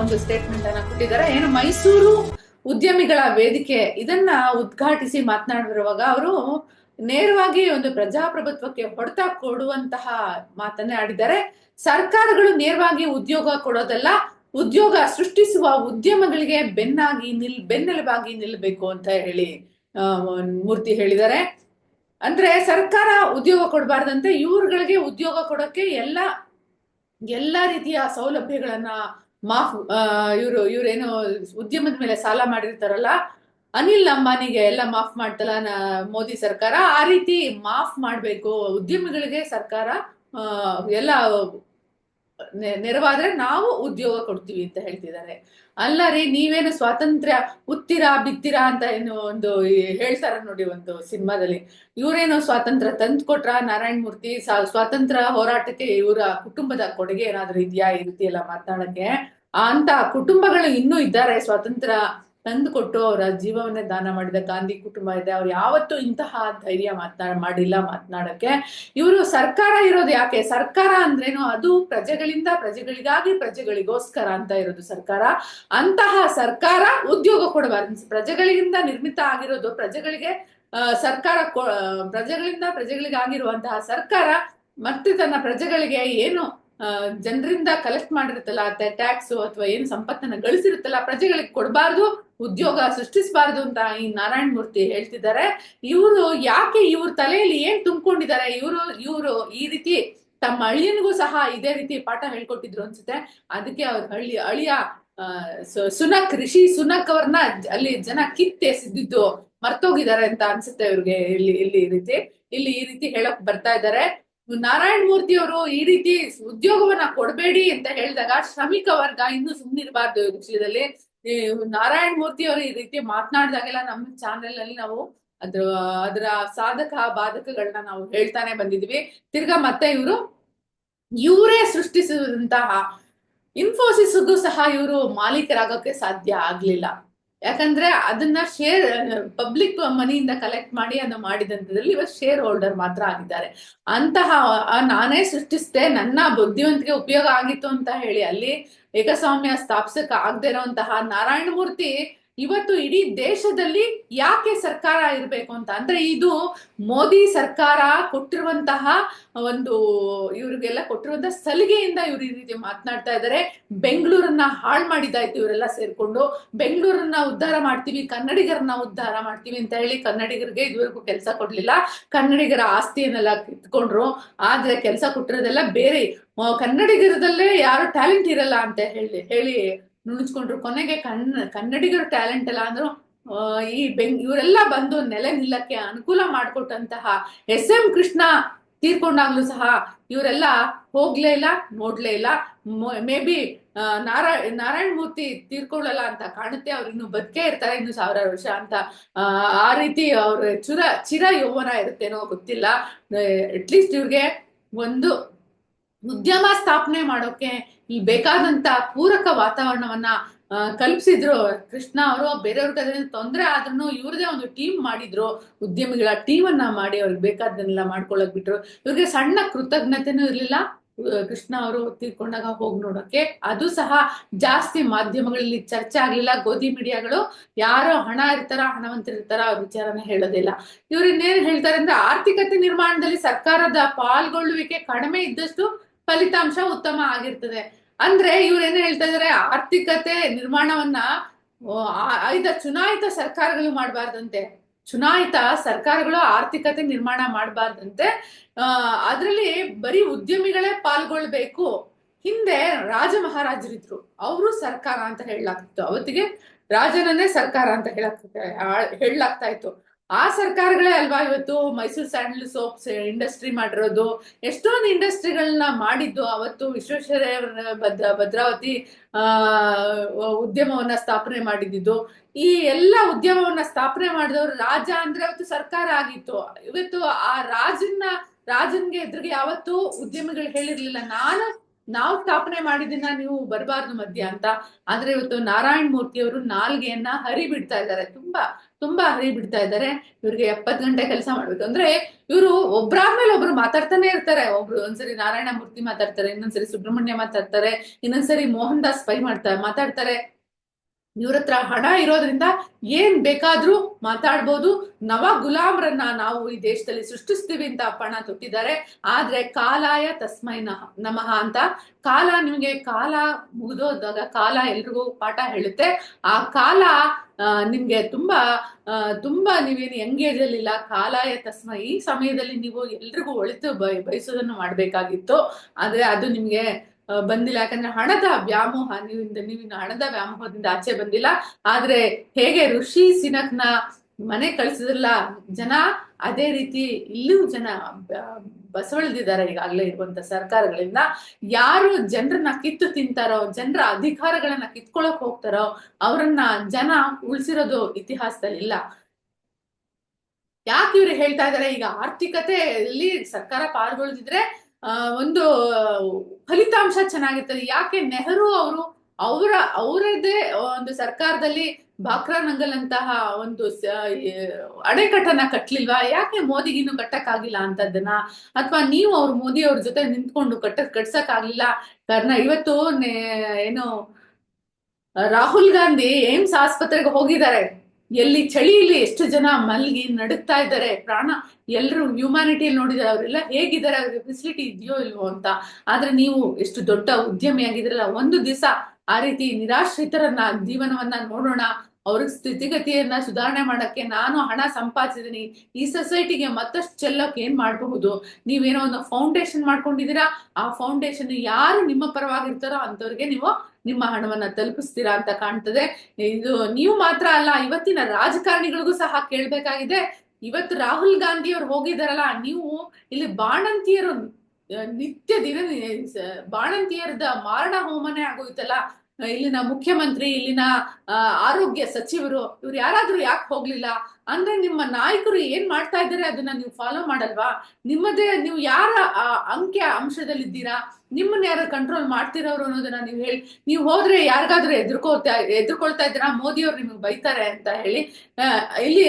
ಒಂದು ಸ್ಟೇಟ್ಮೆಂಟ್ ಅನ್ನ ಕೊಟ್ಟಿದ್ದಾರೆ. ಏನು, ಮೈಸೂರು ಉದ್ಯಮಿಗಳ ವೇದಿಕೆ ಇದನ್ನ ಉದ್ಘಾಟಿಸಿ ಮಾತನಾಡಿರುವಾಗ ಅವರು ನೇರವಾಗಿ ಒಂದು ಪ್ರಜಾಪ್ರಭುತ್ವಕ್ಕೆ ಹೊಡೆತ ಕೊಡುವಂತಹ ಮಾತನ್ನೇ ಆಡಿದ್ದಾರೆ. ಸರ್ಕಾರಗಳು ನೇರವಾಗಿ ಉದ್ಯೋಗ ಕೊಡೋದಲ್ಲ, ಉದ್ಯೋಗ ಸೃಷ್ಟಿಸುವ ಉದ್ಯಮಗಳಿಗೆ ಬೆನ್ನಾಗಿ ನಿಲ್, ಬೆನ್ನೆಲುಬಾಗಿ ನಿಲ್ಲಬೇಕು ಅಂತ ಹೇಳಿ ಮೂರ್ತಿ ಹೇಳಿದ್ದಾರೆ. ಅಂದ್ರೆ ಸರ್ಕಾರ ಉದ್ಯೋಗ ಕೊಡಬಾರ್ದಂತೆ, ಇವ್ರುಗಳಿಗೆ ಉದ್ಯೋಗ ಕೊಡೋಕೆ ಎಲ್ಲ ಎಲ್ಲ ರೀತಿಯ ಸೌಲಭ್ಯಗಳನ್ನ ಮಾಫ್ ಇವರು, ಇವ್ರೇನು ಉದ್ಯಮದ ಮೇಲೆ ಸಾಲ ಮಾಡಿರ್ತಾರಲ್ಲ, ಅನಿಲ್ ಅಂಬಾನಿಗೆ ಎಲ್ಲ ಮಾಫ್ ಮಾಡ್ತಲ್ಲ ಮೋದಿ ಸರ್ಕಾರ, ಆ ರೀತಿ ಮಾಫ್ ಮಾಡ್ಬೇಕು. ಉದ್ಯಮಿಗಳಿಗೆ ಸರ್ಕಾರ ಎಲ್ಲ ನೆರವಾದ್ರೆ ನಾವು ಉದ್ಯೋಗ ಕೊಡ್ತೀವಿ ಅಂತ ಹೇಳ್ತಿದ್ದಾರೆ. ಅಲ್ಲ ರೀ, ನೀವೇನು ಸ್ವಾತಂತ್ರ್ಯ ಉತ್ತೀರಾ ಬಿತ್ತೀರಾ ಅಂತ ಏನು ಒಂದು ಹೇಳ್ತಾರ ನೋಡಿ ಒಂದು ಸಿನಿಮಾದಲ್ಲಿ. ಇವರೇನು ಸ್ವಾತಂತ್ರ್ಯ ತಂದು ಕೊಟ್ರ ನಾರಾಯಣ ಮೂರ್ತಿ ಸ್ವಾತಂತ್ರ್ಯ ಹೋರಾಟಕ್ಕೆ ಇವರ ಕುಟುಂಬದ ಕೊಡುಗೆ ಏನಾದ್ರೂ ಇದೆಯಾ ಈ ರೀತಿ ಎಲ್ಲ ಮಾತನಾಡಕ್ಕೆ? ಅಂತ ಕುಟುಂಬಗಳು ಇನ್ನೂ ಇದ್ದಾರೆ. ಸ್ವಾತಂತ್ರ್ಯ ತಂದು ಕೊಟ್ಟು ಅವರ ಜೀವವನ್ನೇ ದಾನ ಮಾಡಿದ ಗಾಂಧಿ ಕುಟುಂಬ ಇದೆ. ಅವ್ರು ಯಾವತ್ತೂ ಇಂತಹ ಧೈರ್ಯ ಮಾತನಾಡ ಮಾಡಿಲ್ಲ ಮಾತನಾಡಕ್ಕೆ ಇವರು ಸರ್ಕಾರ ಇರೋದು ಯಾಕೆ? ಸರ್ಕಾರ ಅಂದ್ರೇನು ಅದು ಪ್ರಜೆಗಳಿಂದ ಪ್ರಜೆಗಳಿಗಾಗಿ ಪ್ರಜೆಗಳಿಗೋಸ್ಕರ ಅಂತ ಇರೋದು ಸರ್ಕಾರ. ಅಂತಹ ಸರ್ಕಾರ ಉದ್ಯೋಗ ಕೊಡಬಾರ್ದು. ಪ್ರಜೆಗಳಿಂದ ನಿರ್ಮಿತ ಆಗಿರೋದು ಪ್ರಜೆಗಳಿಗೆ ಸರ್ಕಾರ ಪ್ರಜೆಗಳಿಂದ ಪ್ರಜೆಗಳಿಗಾಗಿರುವಂತಹ ಸರ್ಕಾರ ಮತ್ತೆ ತನ್ನ ಪ್ರಜೆಗಳಿಗೆ ಏನು ಜನರಿಂದ ಕಲೆಕ್ಟ್ ಮಾಡಿರುತ್ತಲ್ಲ ಟ್ಯಾಕ್ಸ್ ಅಥವಾ ಏನು ಸಂಪತ್ತನ್ನ ಗಳಿಸಿರುತ್ತಲ್ಲ, ಪ್ರಜೆಗಳಿಗೆ ಕೊಡಬಾರ್ದು, ಉದ್ಯೋಗ ಸೃಷ್ಟಿಸಬಾರ್ದು ಅಂತ ಈ ನಾರಾಯಣ ಮೂರ್ತಿ ಹೇಳ್ತಿದ್ದಾರೆ. ಇವರು ಯಾಕೆ ಇವ್ರ ತಲೆಯಲ್ಲಿ ಏನ್ ತುಂಬಿಕೊಂಡಿದ್ದಾರೆ? ಇವರು ಇವರು ಈ ರೀತಿ ತಮ್ಮ ಅಳಿಯನಿಗೂ ಸಹ ಇದೇ ರೀತಿ ಪಾಠ ಹೇಳ್ಕೊಟ್ಟಿದ್ರು ಅನ್ಸುತ್ತೆ. ಅದಕ್ಕೆ ಅವ್ರ ಹಳ್ಳಿ ಅಳಿಯ ಸುನಕ್ ಋಷಿ ಸುನಕ್ ಅವ್ರನ್ನ ಅಲ್ಲಿ ಜನ ಕಿತ್ತೆಸಿದ್ದು ಮರ್ತೋಗಿದ್ದಾರೆ ಅಂತ ಅನ್ಸುತ್ತೆ ಇವ್ರಿಗೆ ಇಲ್ಲಿ ಇಲ್ಲಿ ಈ ರೀತಿ. ಇಲ್ಲಿ ಈ ರೀತಿ ಹೇಳಕ್ ಬರ್ತಾ ಇದ್ದಾರೆ. ನಾರಾಯಣ ಮೂರ್ತಿ ಅವರು ಈ ರೀತಿ ಉದ್ಯೋಗವನ್ನ ಕೊಡಬೇಡಿ ಅಂತ ಹೇಳಿದಾಗ ಶ್ರಮಿಕ ವರ್ಗ ಇನ್ನು ಸುಮ್ಮನಿರಬಾರ್ದು ವಿಷಯದಲ್ಲಿ. ನಾರಾಯಣ ಮೂರ್ತಿ ಅವರು ಈ ರೀತಿ ಮಾತನಾಡಿದಾಗೆಲ್ಲ ನಮ್ಮ ಚಾನೆಲ್ ಅಲ್ಲಿ ನಾವು ಅದ್ರ, ಅದರ ಸಾಧಕ ಬಾಧಕಗಳನ್ನ ನಾವು ಹೇಳ್ತಾನೆ ಬಂದಿದ್ವಿ. ತಿರ್ಗಾ ಮತ್ತೆ ಇವರು ಇವರೇ ಸೃಷ್ಟಿಸಿದಂತಹ ಇನ್ಫೋಸಿಸ್ಗೂ ಸಹ ಇವರು ಮಾಲೀಕರಾಗೋಕೆ ಸಾಧ್ಯ ಆಗ್ಲಿಲ್ಲ. ಯಾಕಂದ್ರೆ ಅದನ್ನ ಶೇರ್ ಪಬ್ಲಿಕ್ ಮನಿಯಿಂದ ಕಲೆಕ್ಟ್ ಮಾಡಿ ಅದನ್ನ ಮಾಡಿದಂತದ್ರಲ್ಲಿ ಇವತ್ತು ಶೇರ್ ಹೋಲ್ಡರ್ ಮಾತ್ರ ಆಗಿದ್ದಾರೆ. ಅಂತಹ ನಾನೇ ಸೃಷ್ಟಿಸಿದೆ, ನನ್ನ ಬುದ್ಧಿವಂತಿಕೆ ಉಪಯೋಗ ಆಗಿತ್ತು ಅಂತ ಹೇಳಿ ಅಲ್ಲಿ ಏಕಸ್ವಾಮ್ಯ ಸ್ಥಾಪಿಸಕ್ ಆಗದೆ ಇರೋಂತಹ ನಾರಾಯಣ ಮೂರ್ತಿ ಇವತ್ತು ಇಡೀ ದೇಶದಲ್ಲಿ ಯಾಕೆ ಸರ್ಕಾರ ಇರಬೇಕು ಅಂತ? ಅಂದ್ರೆ ಇದು ಮೋದಿ ಸರ್ಕಾರ ಕೊಟ್ಟಿರುವಂತಹ ಒಂದು, ಇವ್ರಿಗೆಲ್ಲ ಕೊಟ್ಟಿರುವಂತಹ ಸಲಿಗೆಯಿಂದ ಇವ್ರು ಈ ರೀತಿ ಮಾತನಾಡ್ತಾ ಇದ್ದಾರೆ. ಬೆಂಗಳೂರನ್ನ ಹಾಳು ಮಾಡಿದಾಯ್ತು ಇವರೆಲ್ಲ ಸೇರ್ಕೊಂಡು. ಬೆಂಗಳೂರನ್ನ ಉದ್ಧಾರ ಮಾಡ್ತೀವಿ, ಕನ್ನಡಿಗರನ್ನ ಉದ್ಧಾರ ಮಾಡ್ತೀವಿ ಅಂತ ಹೇಳಿ ಕನ್ನಡಿಗರಿಗೆ ಇದುವರೆಗೂ ಕೆಲಸ ಕೊಡ್ಲಿಲ್ಲ. ಕನ್ನಡಿಗರ ಆಸ್ತಿಯನ್ನೆಲ್ಲ ಕಿತ್ಕೊಂಡ್ರು. ಆದ್ರೆ ಕೆಲಸ ಕೊಟ್ಟಿರೋದೆಲ್ಲ ಬೇರೆ. ಕನ್ನಡಿಗರದಲ್ಲೇ ಯಾರು ಟ್ಯಾಲೆಂಟ್ ಇರಲ್ಲ ಅಂತ ಹೇಳಿ ಹೇಳಿ ನುಣುಚ್ಕೊಂಡ್ರು ಕೊನೆಗೆ ಕನ್ನ ಕನ್ನಡಿಗರ ಟ್ಯಾಲೆಂಟ್ ಎಲ್ಲ ಅಂದ್ರು ಈ ಬೆಂಗ್, ಇವರೆಲ್ಲ ಬಂದು ನೆಲೆ ನಿಲ್ಲಕ್ಕೆ ಅನುಕೂಲ ಮಾಡಿಕೊಟ್ಟಂತಹ ಎಸ್ ಎಂ ಕೃಷ್ಣ ತೀರ್ಕೊಂಡಾಗ್ಲೂ ಸಹ ಇವರೆಲ್ಲ ಹೋಗ್ಲೇ ಇಲ್ಲ, ನೋಡ್ಲೇ ಇಲ್ಲ. ಮೇ ಬಿ ನಾರಾಯಣ ನಾರಾಯಣ ಮೂರ್ತಿ ತೀರ್ಕೊಳ್ಳಲ್ಲ ಅಂತ ಕಾಣುತ್ತೆ. ಅವ್ರು ಇನ್ನು ಬದುಕೇ ಇರ್ತಾರೆ, ಇನ್ನು ಸಾವಿರಾರು ವರ್ಷ ಅಂತ. ಆ ರೀತಿ ಅವ್ರ ಚುರ, ಚಿರ ಯೌವನ ಇರುತ್ತೇನೋ ಗೊತ್ತಿಲ್ಲ. ಅಟ್ಲೀಸ್ಟ್ ಇವ್ರಿಗೆ ಒಂದು ಉದ್ಯಮ ಸ್ಥಾಪನೆ ಮಾಡೋಕೆ ಈ ಬೇಕಾದಂತ ಪೂರಕ ವಾತಾವರಣವನ್ನ ಕಲ್ಪಿಸಿದ್ರು ಕೃಷ್ಣ ಅವರು. ಬೇರೆಯವ್ರಿಗೆ ಅದರಿಂದ ತೊಂದರೆ ಆದ್ರೂ ಇವ್ರದೇ ಒಂದು ಟೀಮ್ ಮಾಡಿದ್ರು. ಉದ್ಯಮಿಗಳ ಟೀಮ್ ಅನ್ನ ಮಾಡಿ ಅವ್ರಿಗೆ ಬೇಕಾದನ್ನೆಲ್ಲ ಮಾಡ್ಕೊಳಕ್ ಬಿಟ್ರು. ಇವ್ರಿಗೆ ಸಣ್ಣ ಕೃತಜ್ಞತೆನೂ ಇರ್ಲಿಲ್ಲ. ಕೃಷ್ಣ ಅವರು ತೀರ್ಕೊಂಡಾಗ ಹೋಗಿ ನೋಡೋಕೆ. ಅದು ಸಹ ಜಾಸ್ತಿ ಮಾಧ್ಯಮಗಳಲ್ಲಿ ಚರ್ಚೆ ಆಗ್ಲಿಲ್ಲ. ಗೋಧಿ ಮೀಡಿಯಾಗಳು ಯಾರೋ ಹಣ ಇರ್ತಾರ ಹಣವಂತರಿರ್ತಾರ ಅವ್ರ ವಿಚಾರನ ಹೇಳೋದಿಲ್ಲ. ಇವ್ರು ಇನ್ನೇನ್ ಹೇಳ್ತಾರೆ ಅಂದ್ರೆ ಆರ್ಥಿಕತೆ ನಿರ್ಮಾಣದಲ್ಲಿ ಸರ್ಕಾರದ ಪಾಲ್ಗೊಳ್ಳುವಿಕೆ ಕಡಿಮೆ ಇದ್ದಷ್ಟು ಫಲಿತಾಂಶ ಉತ್ತಮ ಆಗಿರ್ತದೆ. ಅಂದ್ರೆ ಇವ್ರು ಏನ್ ಹೇಳ್ತಾ ಇದಾರೆ? ಆರ್ಥಿಕತೆ ನಿರ್ಮಾಣವನ್ನ ಐದ ಚುನಾಯಿತ ಸರ್ಕಾರಗಳು ಮಾಡಬಾರ್ದಂತೆ. ಚುನಾಯಿತ ಸರ್ಕಾರಗಳು ಆರ್ಥಿಕತೆ ನಿರ್ಮಾಣ ಮಾಡಬಾರ್ದಂತೆ. ಅದರಲ್ಲಿ ಬರೀ ಉದ್ಯಮಿಗಳೇ ಪಾಲ್ಗೊಳ್ಬೇಕು. ಹಿಂದೆ ರಾಜ ಮಹಾರಾಜರಿದ್ರು ಅವರು ಸರ್ಕಾರ ಅಂತ ಹೇಳಲಾಗ್ತಿತ್ತು. ಅವತ್ತಿಗೆ ರಾಜನನ್ನೇ ಸರ್ಕಾರ ಅಂತ ಹೇಳಕ್ ಹೇಳಲಾಗ್ತಾ ಇತ್ತು. ಆ ಸರ್ಕಾರಗಳೇ ಅಲ್ವಾ ಇವತ್ತು ಮೈಸೂರು ಸ್ಯಾಂಡಲ್ ಸೋಪ್ಸ್ ಇಂಡಸ್ಟ್ರಿ ಮಾಡಿರೋದು? ಎಷ್ಟೊಂದು ಇಂಡಸ್ಟ್ರಿಗಳನ್ನ ಮಾಡಿದ್ದು ಅವತ್ತು ವಿಶ್ವೇಶ್ವರಯ್ಯ ಭದ್ರ, ಭದ್ರಾವತಿ ಉದ್ಯಮವನ್ನ ಸ್ಥಾಪನೆ ಮಾಡಿದ್ದು. ಈ ಎಲ್ಲ ಉದ್ಯಮವನ್ನ ಸ್ಥಾಪನೆ ಮಾಡಿದವರು ರಾಜ ಅಂದ್ರೆ ಅವತ್ತು ಸರ್ಕಾರ ಆಗಿತ್ತು. ಇವತ್ತು ಆ ರಾಜನ್ನ, ರಾಜನ್ಗೆ ಎದುರಿಗೆ ಯಾವತ್ತು ಉದ್ಯಮಿಗಳು ಹೇಳಿರ್ಲಿಲ್ಲ. ನಾನು, ನಾವು ಸ್ಥಾಪನೆ ಮಾಡಿದಿನ ನೀವು ಬರಬಾರ್ದು ಮಧ್ಯ ಅಂತ. ಆದ್ರೆ ಇವತ್ತು ನಾರಾಯಣ ಮೂರ್ತಿ ಅವರು ನಾಲ್ಗೆಯನ್ನ ಹರಿ ಬಿಡ್ತಾ ಇದ್ದಾರೆ. ತುಂಬಾ ತುಂಬಾ ಹರಿ ಬಿಡ್ತಾ ಇದ್ದಾರೆ. ಇವ್ರಿಗೆ ಎಪ್ಪತ್ ಗಂಟೆ ಕೆಲಸ ಮಾಡ್ಬೇಕು ಅಂದ್ರೆ ಇವರು ಒಬ್ರಾದ್ಮೇಲೆ ಒಬ್ರು ಮಾತಾಡ್ತಾನೆ ಇರ್ತಾರೆ. ಒಬ್ರು ಒಂದ್ಸರಿ ನಾರಾಯಣ ಮೂರ್ತಿ ಮಾತಾಡ್ತಾರೆ, ಇನ್ನೊಂದ್ಸರಿ ಸುಬ್ರಹ್ಮಣ್ಯ ಮಾತಾಡ್ತಾರೆ, ಇನ್ನೊಂದ್ಸರಿ ಮೋಹನ್ ದಾಸ್ ಪೈ ಮಾಡ್ತಾರೆ ಮಾತಾಡ್ತಾರೆ. ಇವ್ರ ಹತ್ರ ಹಣ ಇರೋದ್ರಿಂದ ಏನ್ ಬೇಕಾದ್ರೂ ಮಾತಾಡ್ಬೋದು. ನವ ಗುಲಾಮರನ್ನ ನಾವು ಈ ದೇಶದಲ್ಲಿ ಸೃಷ್ಟಿಸ್ತೀವಿ ಅಂತ ಪಣ ತೊಟ್ಟಿದ್ದಾರೆ. ಆದ್ರೆ ಕಾಲಾಯ ತಸ್ಮೈ ನಮಃ ಅಂತ. ಕಾಲ ನಿಮ್ಗೆ ಕಾಲ ಮುಗಿದೋದಾಗ ಕಾಲ ಎಲ್ರಿಗೂ ಪಾಠ ಹೇಳುತ್ತೆ. ಆ ಕಾಲ ನಿಮ್ಗೆ ತುಂಬಾ ತುಂಬಾ ನೀವೇನು ಎಂಗೇಜ್ ಅಲ್ಲಿಲ್ಲ. ಕಾಲಾಯ ತಸ್ಮೈ, ಈ ಸಮಯದಲ್ಲಿ ನೀವು ಎಲ್ರಿಗೂ ಒಳಿತು ಬಯ, ಬಯಸೋದನ್ನು ಮಾಡ್ಬೇಕಾಗಿತ್ತು. ಆದ್ರೆ ಅದು ನಿಮ್ಗೆ ಬಂದಿಲ್ಲ. ಯಾಕಂದ್ರೆ ಹಣದ ವ್ಯಾಮೋಹ ನೀವಿಂದ ನೀವಿನ ಹಣದ ವ್ಯಾಮೋಹದಿಂದ ಆಚೆ ಬಂದಿಲ್ಲ. ಆದ್ರೆ ಹೇಗೆ ಋಷಿ ಸಿನಕ್ನ ಮನೆ ಕಳ್ಸಿದ್ರಲ್ಲ, ಜನ ಅದೇ ರೀತಿ ಇಲ್ಲೂ ಜನ ಬಸವಳಿದಿದ್ದಾರೆ ಈಗಾಗಲೇ ಇರುವಂತ ಸರ್ಕಾರಗಳಿಂದ. ಯಾರು ಜನರನ್ನ ಕಿತ್ತು ತಿಂತಾರೋ, ಜನರ ಅಧಿಕಾರಗಳನ್ನ ಕಿತ್ಕೊಳಕ್ ಹೋಗ್ತಾರೋ, ಅವರನ್ನ ಜನ ಉಳಿಸಿರೋದು ಇತಿಹಾಸದಲ್ಲಿ ಇಲ್ಲ. ಯಾಕೆ ಇವ್ರು ಹೇಳ್ತಾ ಇದಾರೆ? ಈಗ ಆರ್ಥಿಕತೆಯಲ್ಲಿ ಸರ್ಕಾರ ಪಾಲ್ಗೊಳ್ದಿದ್ರೆ ಒಂದು, ಫಲಿತಾಂಶ ಚೆನ್ನಾಗಿರ್ತದೆ. ಯಾಕೆ ನೆಹರು ಅವರು ಅವರ, ಅವರದೇ ಒಂದು ಸರ್ಕಾರದಲ್ಲಿ ಬಾಕ್ರಾ ನಂಗಲ್ ಅಂತಹ ಒಂದು ಅಡೆಕಟ್ಟನ್ನ ಕಟ್ಲಿಲ್ವಾ? ಯಾಕೆ ಮೋದಿಗಿನ್ನು ಕಟ್ಟಕ್ಕಾಗಿಲ್ಲ ಅಂತದನ್ನ ಅಥವಾ ನೀವು ಅವ್ರ ಮೋದಿ ಅವ್ರ ಜೊತೆ ನಿಂತ್ಕೊಂಡು ಕಟ್ಟ, ಕಟ್ಸಕ್ಕಾಗ್ಲಿಲ್ಲ? ಕಾರಣ ಇವತ್ತು ಏನು, ರಾಹುಲ್ ಗಾಂಧಿ ಏಮ್ಸ್ ಆಸ್ಪತ್ರೆಗೆ ಹೋಗಿದ್ದಾರೆ. ಎಲ್ಲಿ ಚಳಿಯಲ್ಲಿ ಎಷ್ಟು ಜನ ಮಲ್ಗಿ ನಡುಗ್ತಾ ಇದ್ದಾರೆ? ಪ್ರಾಣ. ಎಲ್ಲರೂ ಹ್ಯೂಮ್ಯಾನಿಟಿಯಲ್ಲಿ ನೋಡಿದ್ರೆ ಅವರೆಲ್ಲ ಹೇಗಿದ್ದಾರೆ? ಅವ್ರಿಗೆ ಫೆಸಿಲಿಟಿ ಇದೆಯೋ ಇಲ್ವೋ ಅಂತ. ಆದ್ರೆ ನೀವು ಎಷ್ಟು ದೊಡ್ಡ ಉದ್ಯಮಿ ಆಗಿದ್ರಲ್ಲ, ಒಂದು ದಿವಸ ಆ ರೀತಿ ನಿರಾಶ್ರಿತರನ್ನ, ಜೀವನವನ್ನ ನೋಡೋಣ. ಅವ್ರ ಸ್ಥಿತಿಗತಿಯನ್ನ ಸುಧಾರಣೆ ಮಾಡಕ್ಕೆ ನಾನು ಹಣ ಸಂಪಾದಿಸಿದೀನಿ. ಈ ಸೊಸೈಟಿಗೆ ಮತ್ತಷ್ಟು ಚೆಲ್ಲೋಕೆ ಏನ್ ಮಾಡಬಹುದು? ನೀವೇನೋ ಒಂದು ಫೌಂಡೇಶನ್ ಮಾಡ್ಕೊಂಡಿದ್ದೀರಾ? ಆ ಫೌಂಡೇಶನ್ ಯಾರು ನಿಮ್ಮ ಪರವಾಗಿರ್ತಾರೋ ಅಂತವ್ರಿಗೆ ನೀವು ನಿಮ್ಮ ಹಣವನ್ನ ತಲುಪಿಸ್ತೀರಾ ಅಂತ ಕಾಣ್ತದೆ. ಇದು ನೀವು ಮಾತ್ರ ಅಲ್ಲ, ಇವತ್ತಿನ ರಾಜಕಾರಣಿಗಳಿಗೂ ಸಹ ಕೇಳ್ಬೇಕಾಗಿದೆ. ಇವತ್ತು ರಾಹುಲ್ ಗಾಂಧಿ ಅವ್ರು ಹೋಗಿದಾರಲ್ಲ, ನೀವು ಇಲ್ಲಿ ಬಾಣಂತಿಯರು ನಿತ್ಯ ದಿನ ಬಾಣಂತಿಯರದ ಮಾರಣ ಹೋಮನೆ ಆಗೋಯ್ತಲ್ಲ. ಇಲ್ಲಿನ ಮುಖ್ಯಮಂತ್ರಿ, ಇಲ್ಲಿನ ಆರೋಗ್ಯ ಸಚಿವರು, ಇವ್ರು ಯಾರಾದ್ರೂ ಯಾಕೆ ಹೋಗ್ಲಿಲ್ಲ? ಅಂದ್ರೆ ನಿಮ್ಮ ನಾಯಕರು ಏನ್ ಮಾಡ್ತಾ ಇದ್ದಾರೆ ಅದನ್ನ ನೀವು ಫಾಲೋ ಮಾಡಲ್ವಾ? ನಿಮ್ಮದೇ, ನೀವು ಯಾರ ಅಂಕೆ ಅಂಶದಲ್ಲಿದ್ದೀರಾ? ನಿಮ್ಮನ್ನ ಯಾರು ಕಂಟ್ರೋಲ್ ಮಾಡ್ತಿರೋರು ಅನ್ನೋದನ್ನ ನೀವು ಹೇಳಿ. ನೀವು ಹೋದ್ರೆ ಯಾರಿಗಾದ್ರೂ ಎದುರ್ಕೋತಾ ಎದುರ್ಕೊಳ್ತಾ ಇದ್ದೀರಾ? ಮೋದಿ ಅವ್ರು ನಿಮಗೆ ಬೈತಾರೆ ಅಂತ ಹೇಳಿ. ಇಲ್ಲಿ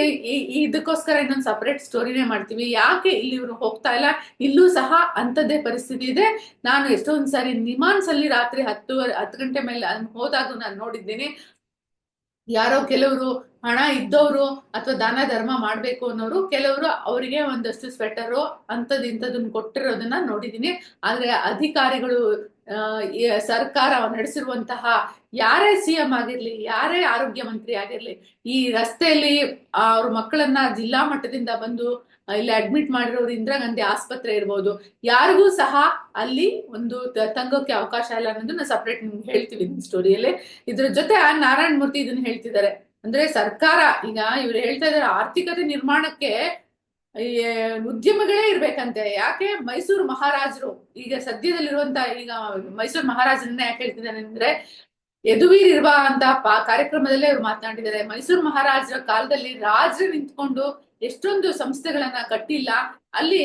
ಇದಕ್ಕೋಸ್ಕರ ಇನ್ನೊಂದು ಸಪರೇಟ್ ಸ್ಟೋರಿನೇ ಮಾಡ್ತೀವಿ. ಯಾಕೆ ಇಲ್ಲಿ ಇವರು ಹೋಗ್ತಾ ಇಲ್ಲ? ಇಲ್ಲೂ ಸಹ ಅಂಥದ್ದೇ ಪರಿಸ್ಥಿತಿ ಇದೆ. ನಾನು ಎಷ್ಟೊಂದ್ ಸಾರಿ ನಿಮಾನ್ಸ್ ಅಲ್ಲಿ ರಾತ್ರಿ ಹತ್ತುವರೆ, ಹತ್ತು ಗಂಟೆ ಮೇಲೆ ಹೋದಾಗ ನಾನು ನೋಡಿದ್ದೀನಿ. ಯಾರೋ ಕೆಲವರು ಹಣ ಇದ್ದವರು ಅಥವಾ ದಾನ ಧರ್ಮ ಮಾಡ್ಬೇಕು ಅನ್ನೋರು ಕೆಲವರು ಅವರಿಗೆ ಒಂದಷ್ಟು ಸ್ವೆಟರು ಅಂಥದ್ದು ಇಂಥದನ್ನ ಕೊಟ್ಟಿರೋದನ್ನ ನೋಡಿದೀನಿ. ಆದ್ರೆ ಅಧಿಕಾರಿಗಳು ಸರ್ಕಾರ ನಡೆಸಿರುವಂತಹ ಯಾರೇ ಸಿ ಎಂ ಆಗಿರ್ಲಿ, ಯಾರೇ ಆರೋಗ್ಯ ಮಂತ್ರಿ ಆಗಿರ್ಲಿ, ಈ ರಸ್ತೆಯಲ್ಲಿ ಅವ್ರ ಮಕ್ಕಳನ್ನ ಜಿಲ್ಲಾ ಮಟ್ಟದಿಂದ ಬಂದು ಇಲ್ಲಿ ಅಡ್ಮಿಟ್ ಮಾಡಿರೋರು ಇಂದಿರಾ ಗಾಂಧಿ ಆಸ್ಪತ್ರೆ ಇರ್ಬೋದು. ಯಾರಿಗೂ ಸಹ ಅಲ್ಲಿ ಒಂದು ತಂಗೋಕೆ ಅವಕಾಶ ಇಲ್ಲ ಅನ್ನೋದನ್ನ ಸಪ್ರೇಟ್ ನಿಮ್ಗೆ ಹೇಳ್ತೀವಿ ನಿಮ್ಮ ಸ್ಟೋರಿಯಲ್ಲಿ ಇದ್ರ ಜೊತೆ ನಾರಾಯಣ ಮೂರ್ತಿ ಇದನ್ನ ಹೇಳ್ತಿದ್ದಾರೆ. ಅಂದ್ರೆ ಸರ್ಕಾರ, ಈಗ ಇವ್ರು ಹೇಳ್ತಾ ಇದಾರೆ ಆರ್ಥಿಕತೆ ನಿರ್ಮಾಣಕ್ಕೆ ಉದ್ಯಮಗಳೇ ಇರ್ಬೇಕಂತೆ. ಯಾಕೆ? ಮೈಸೂರು ಮಹಾರಾಜರು, ಈಗ ಸದ್ಯದಲ್ಲಿರುವಂತ ಈಗ ಮೈಸೂರು ಮಹಾರಾಜರನ್ನ ಯಾಕೆ ಹೇಳ್ತಿದ್ದಾನೆ ಅಂದ್ರೆ, ಯದುವೀರ್ ಅಂತ ಕಾರ್ಯಕ್ರಮದಲ್ಲೇ ಅವ್ರು ಮಾತನಾಡಿದ್ದಾರೆ. ಮೈಸೂರು ಮಹಾರಾಜರ ಕಾಲದಲ್ಲಿ ರಾಜರು ನಿಂತ್ಕೊಂಡು ಎಷ್ಟೊಂದು ಸಂಸ್ಥೆಗಳನ್ನ ಕಟ್ಟಿಲ್ಲ. ಅಲ್ಲಿ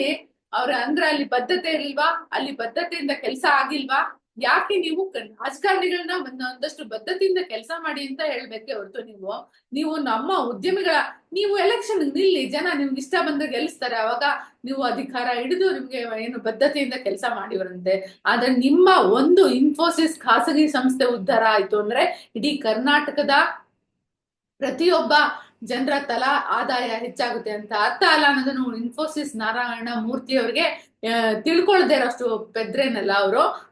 ಅವ್ರ ಅಂದ್ರೆ ಅಲ್ಲಿ ಬದ್ಧತೆ ಇಲ್ವಾ ಅಲ್ಲಿ ಬದ್ಧತೆಯಿಂದ ಕೆಲಸ ಆಗಿಲ್ವಾ? ಯಾಕೆ ನೀವು ರಾಜಕಾರಣಿಗಳನ್ನ ಒಂದೊಂದಷ್ಟು ಬದ್ಧತೆಯಿಂದ ಕೆಲಸ ಮಾಡಿ ಅಂತ ಹೇಳ್ಬೇಕೆ ಹೊರತು ನೀವು. ನೀವು ನಮ್ಮ ಉದ್ಯಮಿಗಳ, ನೀವು ಎಲೆಕ್ಷನ್ ನಿಲ್ಲಿ, ಜನ ನಿಮ್ಗೆ ಇಷ್ಟ ಬಂದ ಗೆಲ್ಲಿಸ್ತಾರೆ. ಅವಾಗ ನೀವು ಅಧಿಕಾರ ಹಿಡಿದು ನಿಮ್ಗೆ ಏನು ಬದ್ಧತೆಯಿಂದ ಕೆಲಸ ಮಾಡಿವರಂತೆ. ಆದ್ರೆ ನಿಮ್ಮ ಒಂದು ಇನ್ಫೋಸಿಸ್ ಖಾಸಗಿ ಸಂಸ್ಥೆ ಉದ್ಧಾರ ಆಯ್ತು ಅಂದ್ರೆ ಇಡೀ ಕರ್ನಾಟಕದ ಪ್ರತಿಯೊಬ್ಬ ಜನರ ತಲಾ ಆದಾಯ ಹೆಚ್ಚಾಗುತ್ತೆ ಅಂತ ಅರ್ಥ ಅಲ್ಲ ಅನ್ನೋದನ್ನು ಇನ್ಫೋಸಿಸ್ ನಾರಾಯಣ ಮೂರ್ತಿ ಅವ್ರಿಗೆ ತಿಳ್ಕೊಳ್ದೇ ಇರೋಷ್ಟು ಪೆದ್ರೇನಲ್ಲ ಅವರು.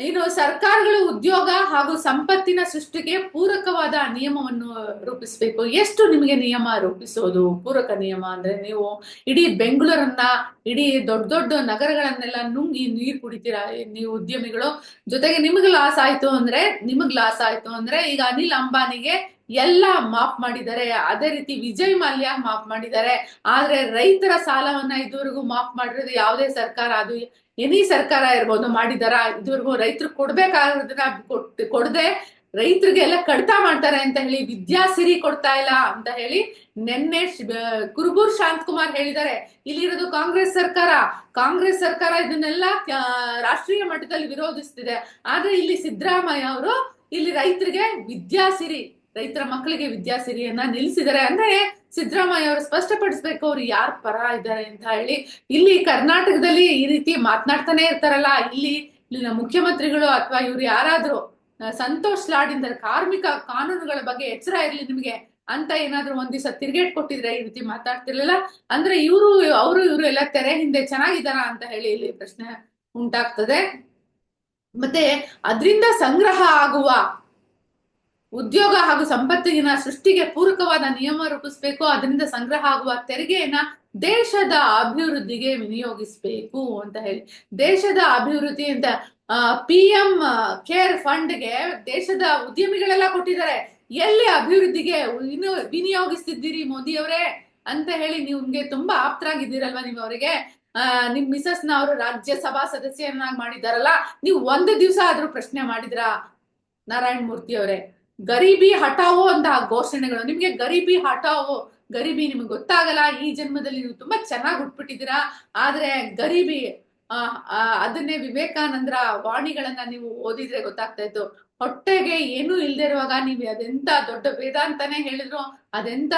ಇನ್ನು ಸರ್ಕಾರಗಳು ಉದ್ಯೋಗ ಹಾಗೂ ಸಂಪತ್ತಿನ ಸೃಷ್ಟಿಗೆ ಪೂರಕವಾದ ನಿಯಮವನ್ನು ರೂಪಿಸಬೇಕು. ಎಷ್ಟು ನಿಮಗೆ ನಿಯಮ ರೂಪಿಸೋದು? ಪೂರಕ ನಿಯಮ ಅಂದ್ರೆ ನೀವು ಇಡೀ ಬೆಂಗಳೂರನ್ನ, ಇಡೀ ದೊಡ್ಡ ದೊಡ್ಡ ನಗರಗಳನ್ನೆಲ್ಲ ನುಂಗಿ ನೀರು ಕುಡಿತೀರಾ ನೀವು ಉದ್ಯಮಿಗಳು? ಜೊತೆಗೆ ನಿಮಗೆ ಲಾಸ್ ಆಯ್ತು ಅಂದ್ರೆ, ನಿಮಗ್ ಲಾಸ್ ಆಯ್ತು ಅಂದ್ರೆ ಈಗ ಅನಿಲ್ ಅಂಬಾನಿಗೆ ಎಲ್ಲ ಮಾಫ್ ಮಾಡಿದ್ದಾರೆ. ಅದೇ ರೀತಿ ವಿಜಯ್ ಮಲ್ಯ ಮಾಫ್ ಮಾಡಿದ್ದಾರೆ. ಆದ್ರೆ ರೈತರ ಸಾಲವನ್ನ ಇದುವರೆಗೂ ಮಾಫ್ ಮಾಡಿರೋದು ಯಾವುದೇ ಸರ್ಕಾರ, ಅದು ಎನಿ ಸರ್ಕಾರ ಇರ್ಬೋದು ಮಾಡಿದಾರ, ಇದುವರೆಗೂ ರೈತರು ಕೊಡ್ಬೇಕಾಗಿರೋದನ್ನ ಕೊಟ್, ಕೊಡದೆ ರೈತರಿಗೆ ಎಲ್ಲ ಕಡಿತ ಮಾಡ್ತಾರೆ ಅಂತ ಹೇಳಿ ವಿದ್ಯಾ ಸಿರಿ ಕೊಡ್ತಾ ಇಲ್ಲ ಅಂತ ಹೇಳಿ ನಿನ್ನೆ ಕುರುಬೂರ್ ಶಾಂತ್ ಶಾಂತಕುಮಾರ್ ಹೇಳಿದ್ದಾರೆ. ಇಲ್ಲಿರೋದು ಕಾಂಗ್ರೆಸ್ ಸರ್ಕಾರ. ಕಾಂಗ್ರೆಸ್ ಸರ್ಕಾರ ಇದನ್ನೆಲ್ಲ ರಾಷ್ಟ್ರೀಯ ಮಟ್ಟದಲ್ಲಿ ವಿರೋಧಿಸ್ತಿದೆ. ಆದ್ರೆ ಇಲ್ಲಿ ಸಿದ್ದರಾಮಯ್ಯ ಅವರು ಇಲ್ಲಿ ರೈತರಿಗೆ ವಿದ್ಯಾಸಿರಿ ರೈತರ ಮಕ್ಕಳಿಗೆ ವಿದ್ಯಾಸಿರಿಯನ್ನ ನಿಲ್ಲಿಸಿದ್ದಾರೆ ಅಂದ್ರೆ ಸಿದ್ದರಾಮಯ್ಯ ಅವರು ಸ್ಪಷ್ಟಪಡಿಸ್ಬೇಕು, ಅವ್ರು ಯಾರ್ ಪರ ಇದ್ದಾರೆ ಅಂತ ಹೇಳಿ. ಇಲ್ಲಿ ಕರ್ನಾಟಕದಲ್ಲಿ ಈ ರೀತಿ ಮಾತನಾಡ್ತಾನೆ ಇರ್ತಾರಲ್ಲ, ಇಲ್ಲಿ ಇಲ್ಲಿನ ಮುಖ್ಯಮಂತ್ರಿಗಳು ಅಥವಾ ಇವ್ರು ಯಾರಾದ್ರೂ ಸಂತೋಷ್ ಲಾಡಿಂದ ಕಾರ್ಮಿಕ ಕಾನೂನುಗಳ ಬಗ್ಗೆ ಎಚ್ಚರ ಇರ್ಲಿ ನಿಮಗೆ ಅಂತ ಏನಾದ್ರು ಒಂದ್ ದಿವಸ ತಿರ್ಗೇಟ್ ಕೊಟ್ಟಿದ್ರೆ ಈ ರೀತಿ ಮಾತಾಡ್ತಿರ್ಲಿಲ್ಲ. ಅಂದ್ರೆ ಇವರು, ಅವರು ಇವರು ಎಲ್ಲ ತೆರೆ ಹಿಂದೆ ಚೆನ್ನಾಗಿದ್ದಾರ ಅಂತ ಹೇಳಿ ಇಲ್ಲಿ ಪ್ರಶ್ನೆ ಉಂಟಾಗ್ತದೆ. ಮತ್ತೆ ಅದರಿಂದ ಸಂಗ್ರಹ ಆಗುವ ಉದ್ಯೋಗ ಹಾಗೂ ಸಂಪತ್ತಿನ ಸೃಷ್ಟಿಗೆ ಪೂರಕವಾದ ನಿಯಮ ರೂಪಿಸಬೇಕು, ಅದರಿಂದ ಸಂಗ್ರಹ ಆಗುವ ತೆರಿಗೆಯನ್ನ ದೇಶದ ಅಭಿವೃದ್ಧಿಗೆ ವಿನಿಯೋಗಿಸಬೇಕು ಅಂತ ಹೇಳಿ. ದೇಶದ ಅಭಿವೃದ್ಧಿ ಅಂತ ಪಿ ಎಂ ಕೇರ್ ಫಂಡ್ಗೆ ದೇಶದ ಉದ್ಯಮಿಗಳೆಲ್ಲ ಕೊಟ್ಟಿದ್ದಾರೆ. ಎಲ್ಲಿ ಅಭಿವೃದ್ಧಿಗೆ ವಿನಿಯೋ ವಿನಿಯೋಗಿಸ್ತಿದ್ದೀರಿ ಮೋದಿ ಅವರೇ ಅಂತ ಹೇಳಿ ನಿಮ್ಗೆ ತುಂಬಾ ಆಪ್ತರಾಗಿದ್ದೀರಲ್ವಾ ನೀವು ಅವರಿಗೆ? ಆ, ನಿಮ್ ಮಿಸಸ್ನ ಅವರು ರಾಜ್ಯಸಭಾ ಸದಸ್ಯರನ್ನಾಗಿ ಮಾಡಿದಾರಲ್ಲ ನೀವು ಒಂದು ದಿವಸ ಆದ್ರೂ ಪ್ರಶ್ನೆ ಮಾಡಿದ್ರಾ? ನಾರಾಯಣ ಮೂರ್ತಿ ಅವರೇ. ಗರೀಬಿ ಹಟಾವೋ ಅಂತ ಘೋಷಣೆಗಳು. ನಿಮ್ಗೆ ಗರೀಬಿ ಹಠಾವೋ, ಗರೀಬಿ ನಿಮ್ಗೆ ಗೊತ್ತಾಗಲ್ಲ, ಈ ಜನ್ಮದಲ್ಲಿ ನೀವು ತುಂಬಾ ಚೆನ್ನಾಗಿ ಉಟ್ಬಿಟ್ಟಿದ್ದೀರಾ ಆದ್ರೆ ಗರೀಬಿ ಅದನ್ನೇ ವಿವೇಕಾನಂದರ ವಾಣಿಗಳನ್ನ ನೀವು ಓದಿದ್ರೆ ಗೊತ್ತಾಗ್ತಾ ಇತ್ತು. ಹೊಟ್ಟೆಗೆ ಏನೂ ಇಲ್ದೇ ಇರುವಾಗ ನೀವು ಅದೆಂತ ದೊಡ್ಡ ವೇದಾಂತನೇ ಹೇಳಿದ್ರು, ಅದೆಂತ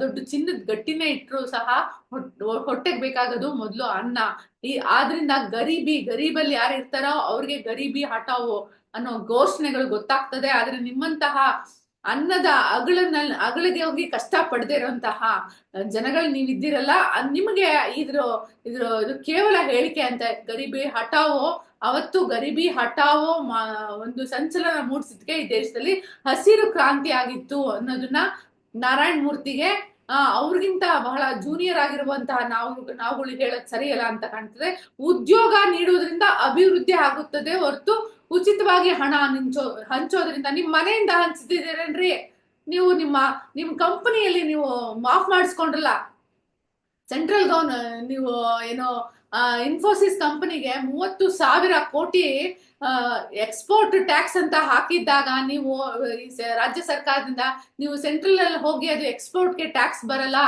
ದೊಡ್ಡ ಚಿನ್ನದ ಗಟ್ಟಿನೇ ಇಟ್ರು ಸಹ ಹೊಟ್- ಹೊಟ್ಟೆಗೆ ಬೇಕಾಗೋದು ಮೊದಲು ಅನ್ನ. ಈ, ಆದ್ರಿಂದ ಗರೀಬಿ, ಗರೀಬಲ್ಲಿ ಯಾರು ಇರ್ತಾರೋ ಅವ್ರಿಗೆ ಗರೀಬಿ ಹಟಾವು ಅನ್ನೋ ಘೋಷಣೆಗಳು ಗೊತ್ತಾಗ್ತದೆ, ಆದ್ರೆ ನಿಮ್ಮಂತಹ ಅನ್ನದ ಅಗಳನ್ನ ಅಗಳಿಗೆ ಹೋಗಿ ಕಷ್ಟ ಪಡದೇ ಇರುವಂತಹ ಜನಗಳು ನೀವಿದ್ದೀರಲ್ಲ ನಿಮಗೆ ಇದ್ರ ಇದ್ರ, ಇದು ಕೇವಲ ಹೇಳಿಕೆ ಅಂತ, ಗರೀಬಿ ಹಟಾವೋ ಅವತ್ತು ಗರೀಬಿ ಹಟಾವೋ ಮಾ- ಒಂದು ಸಂಚಲನ ಮೂಡಿಸಿದ್ಕೆ ಈ ದೇಶದಲ್ಲಿ ಹಸಿರು ಕ್ರಾಂತಿ ಆಗಿತ್ತು ಅನ್ನೋದನ್ನ ನಾರಾಯಣ್ ಮೂರ್ತಿಗೆ, ಆ, ಅವ್ರಿಗಿಂತ ಬಹಳ ಜೂನಿಯರ್ ಆಗಿರುವಂತಹ ನಾವು, ನಾವುಗಳು ಹೇಳೋದ್ ಸರಿಯಲ್ಲ ಅಂತ ಕಾಣ್ತದೆ. ಉದ್ಯೋಗ ನೀಡುವುದರಿಂದ ಅಭಿವೃದ್ಧಿ ಆಗುತ್ತದೆ ಹೊರತು ಉಚಿತವಾಗಿ ಹಣ ಹಂಚೋ ಹಂಚೋದ್ರಿಂದ ನಿಮ್ ಮನೆಯಿಂದ ಹಂಚ್ತಿದ್ದೀರೇನ್ರಿ? ನೀವು ನಿಮ್ಮ ನಿಮ್ಮ ಕಂಪನಿಯಲ್ಲಿ ನೀವು ಮಾಫ್ ಮಾಡಿಸ್ಕೊಂಡ್ರಲ್ಲ? ಸೆಂಟ್ರಲ್ ಗೌನ್ ನೀವು ಏನೋ ಇನ್ಫೋಸಿಸ್ ಕಂಪನಿಗೆ ಮೂವತ್ತು ಸಾವಿರ ಕೋಟಿ ಎಕ್ಸ್ಪೋರ್ಟ್ ಟ್ಯಾಕ್ಸ್ ಅಂತ ಹಾಕಿದ್ದಾಗ ನೀವು ರಾಜ್ಯ ಸರ್ಕಾರದಿಂದ ನೀವು ಸೆಂಟ್ರಲ್ ಅಲ್ಲಿ ಹೋಗಿ ಅದು ಎಕ್ಸ್ಪೋರ್ಟ್ಗೆ ಟ್ಯಾಕ್ಸ್ ಬರಲ್ಲ.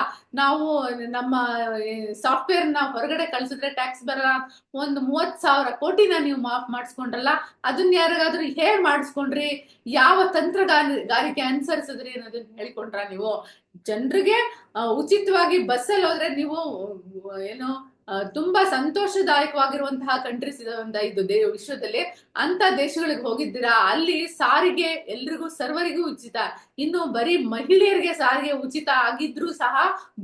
ನಾವು ನಮ್ಮ ಸಾಫ್ಟ್ವೇರ್ನ ಹೊರಗಡೆ ಕಳಿಸಿದ್ರೆ ಟ್ಯಾಕ್ಸ್ ಬರಲ್ಲ. ಒಂದು ಮೂವತ್ ಸಾವಿರ ಕೋಟಿನ ನೀವು ಮಾಫ್ ಮಾಡಿಸ್ಕೊಂಡ್ರಲ್ಲ, ಅದನ್ನ ಯಾರಿಗಾದ್ರೂ ಹೇಗ್ ಮಾಡಿಸ್ಕೊಂಡ್ರಿ. ಯಾವ ತಂತ್ರಗಾರಿಕೆ ಅನುಸರಿಸಿದ್ರಿ ಅನ್ನೋದನ್ನ ಹೇಳ್ಕೊಂಡ್ರ ನೀವು. ಜನರಿಗೆ ಉಚಿತವಾಗಿ ಬಸ್ಸಲ್ಲಿ ಹೋದ್ರೆ ನೀವು, ಏನು ತುಂಬಾ ಸಂತೋಷದಾಯಕವಾಗಿರುವಂತಹ ಕಂಟ್ರೀಸ್ ಇದಾವಂತ ಇದು ದೇ, ವಿಶ್ವದಲ್ಲಿ ಅಂತ ದೇಶಗಳಿಗೆ ಹೋಗಿದ್ದೀರಾ? ಅಲ್ಲಿ ಸಾರಿಗೆ ಎಲ್ರಿಗೂ, ಸರ್ವರಿಗೂ ಉಚಿತ. ಇನ್ನು ಬರೀ ಮಹಿಳೆಯರಿಗೆ ಸಾರಿಗೆ ಉಚಿತ ಆಗಿದ್ರೂ ಸಹ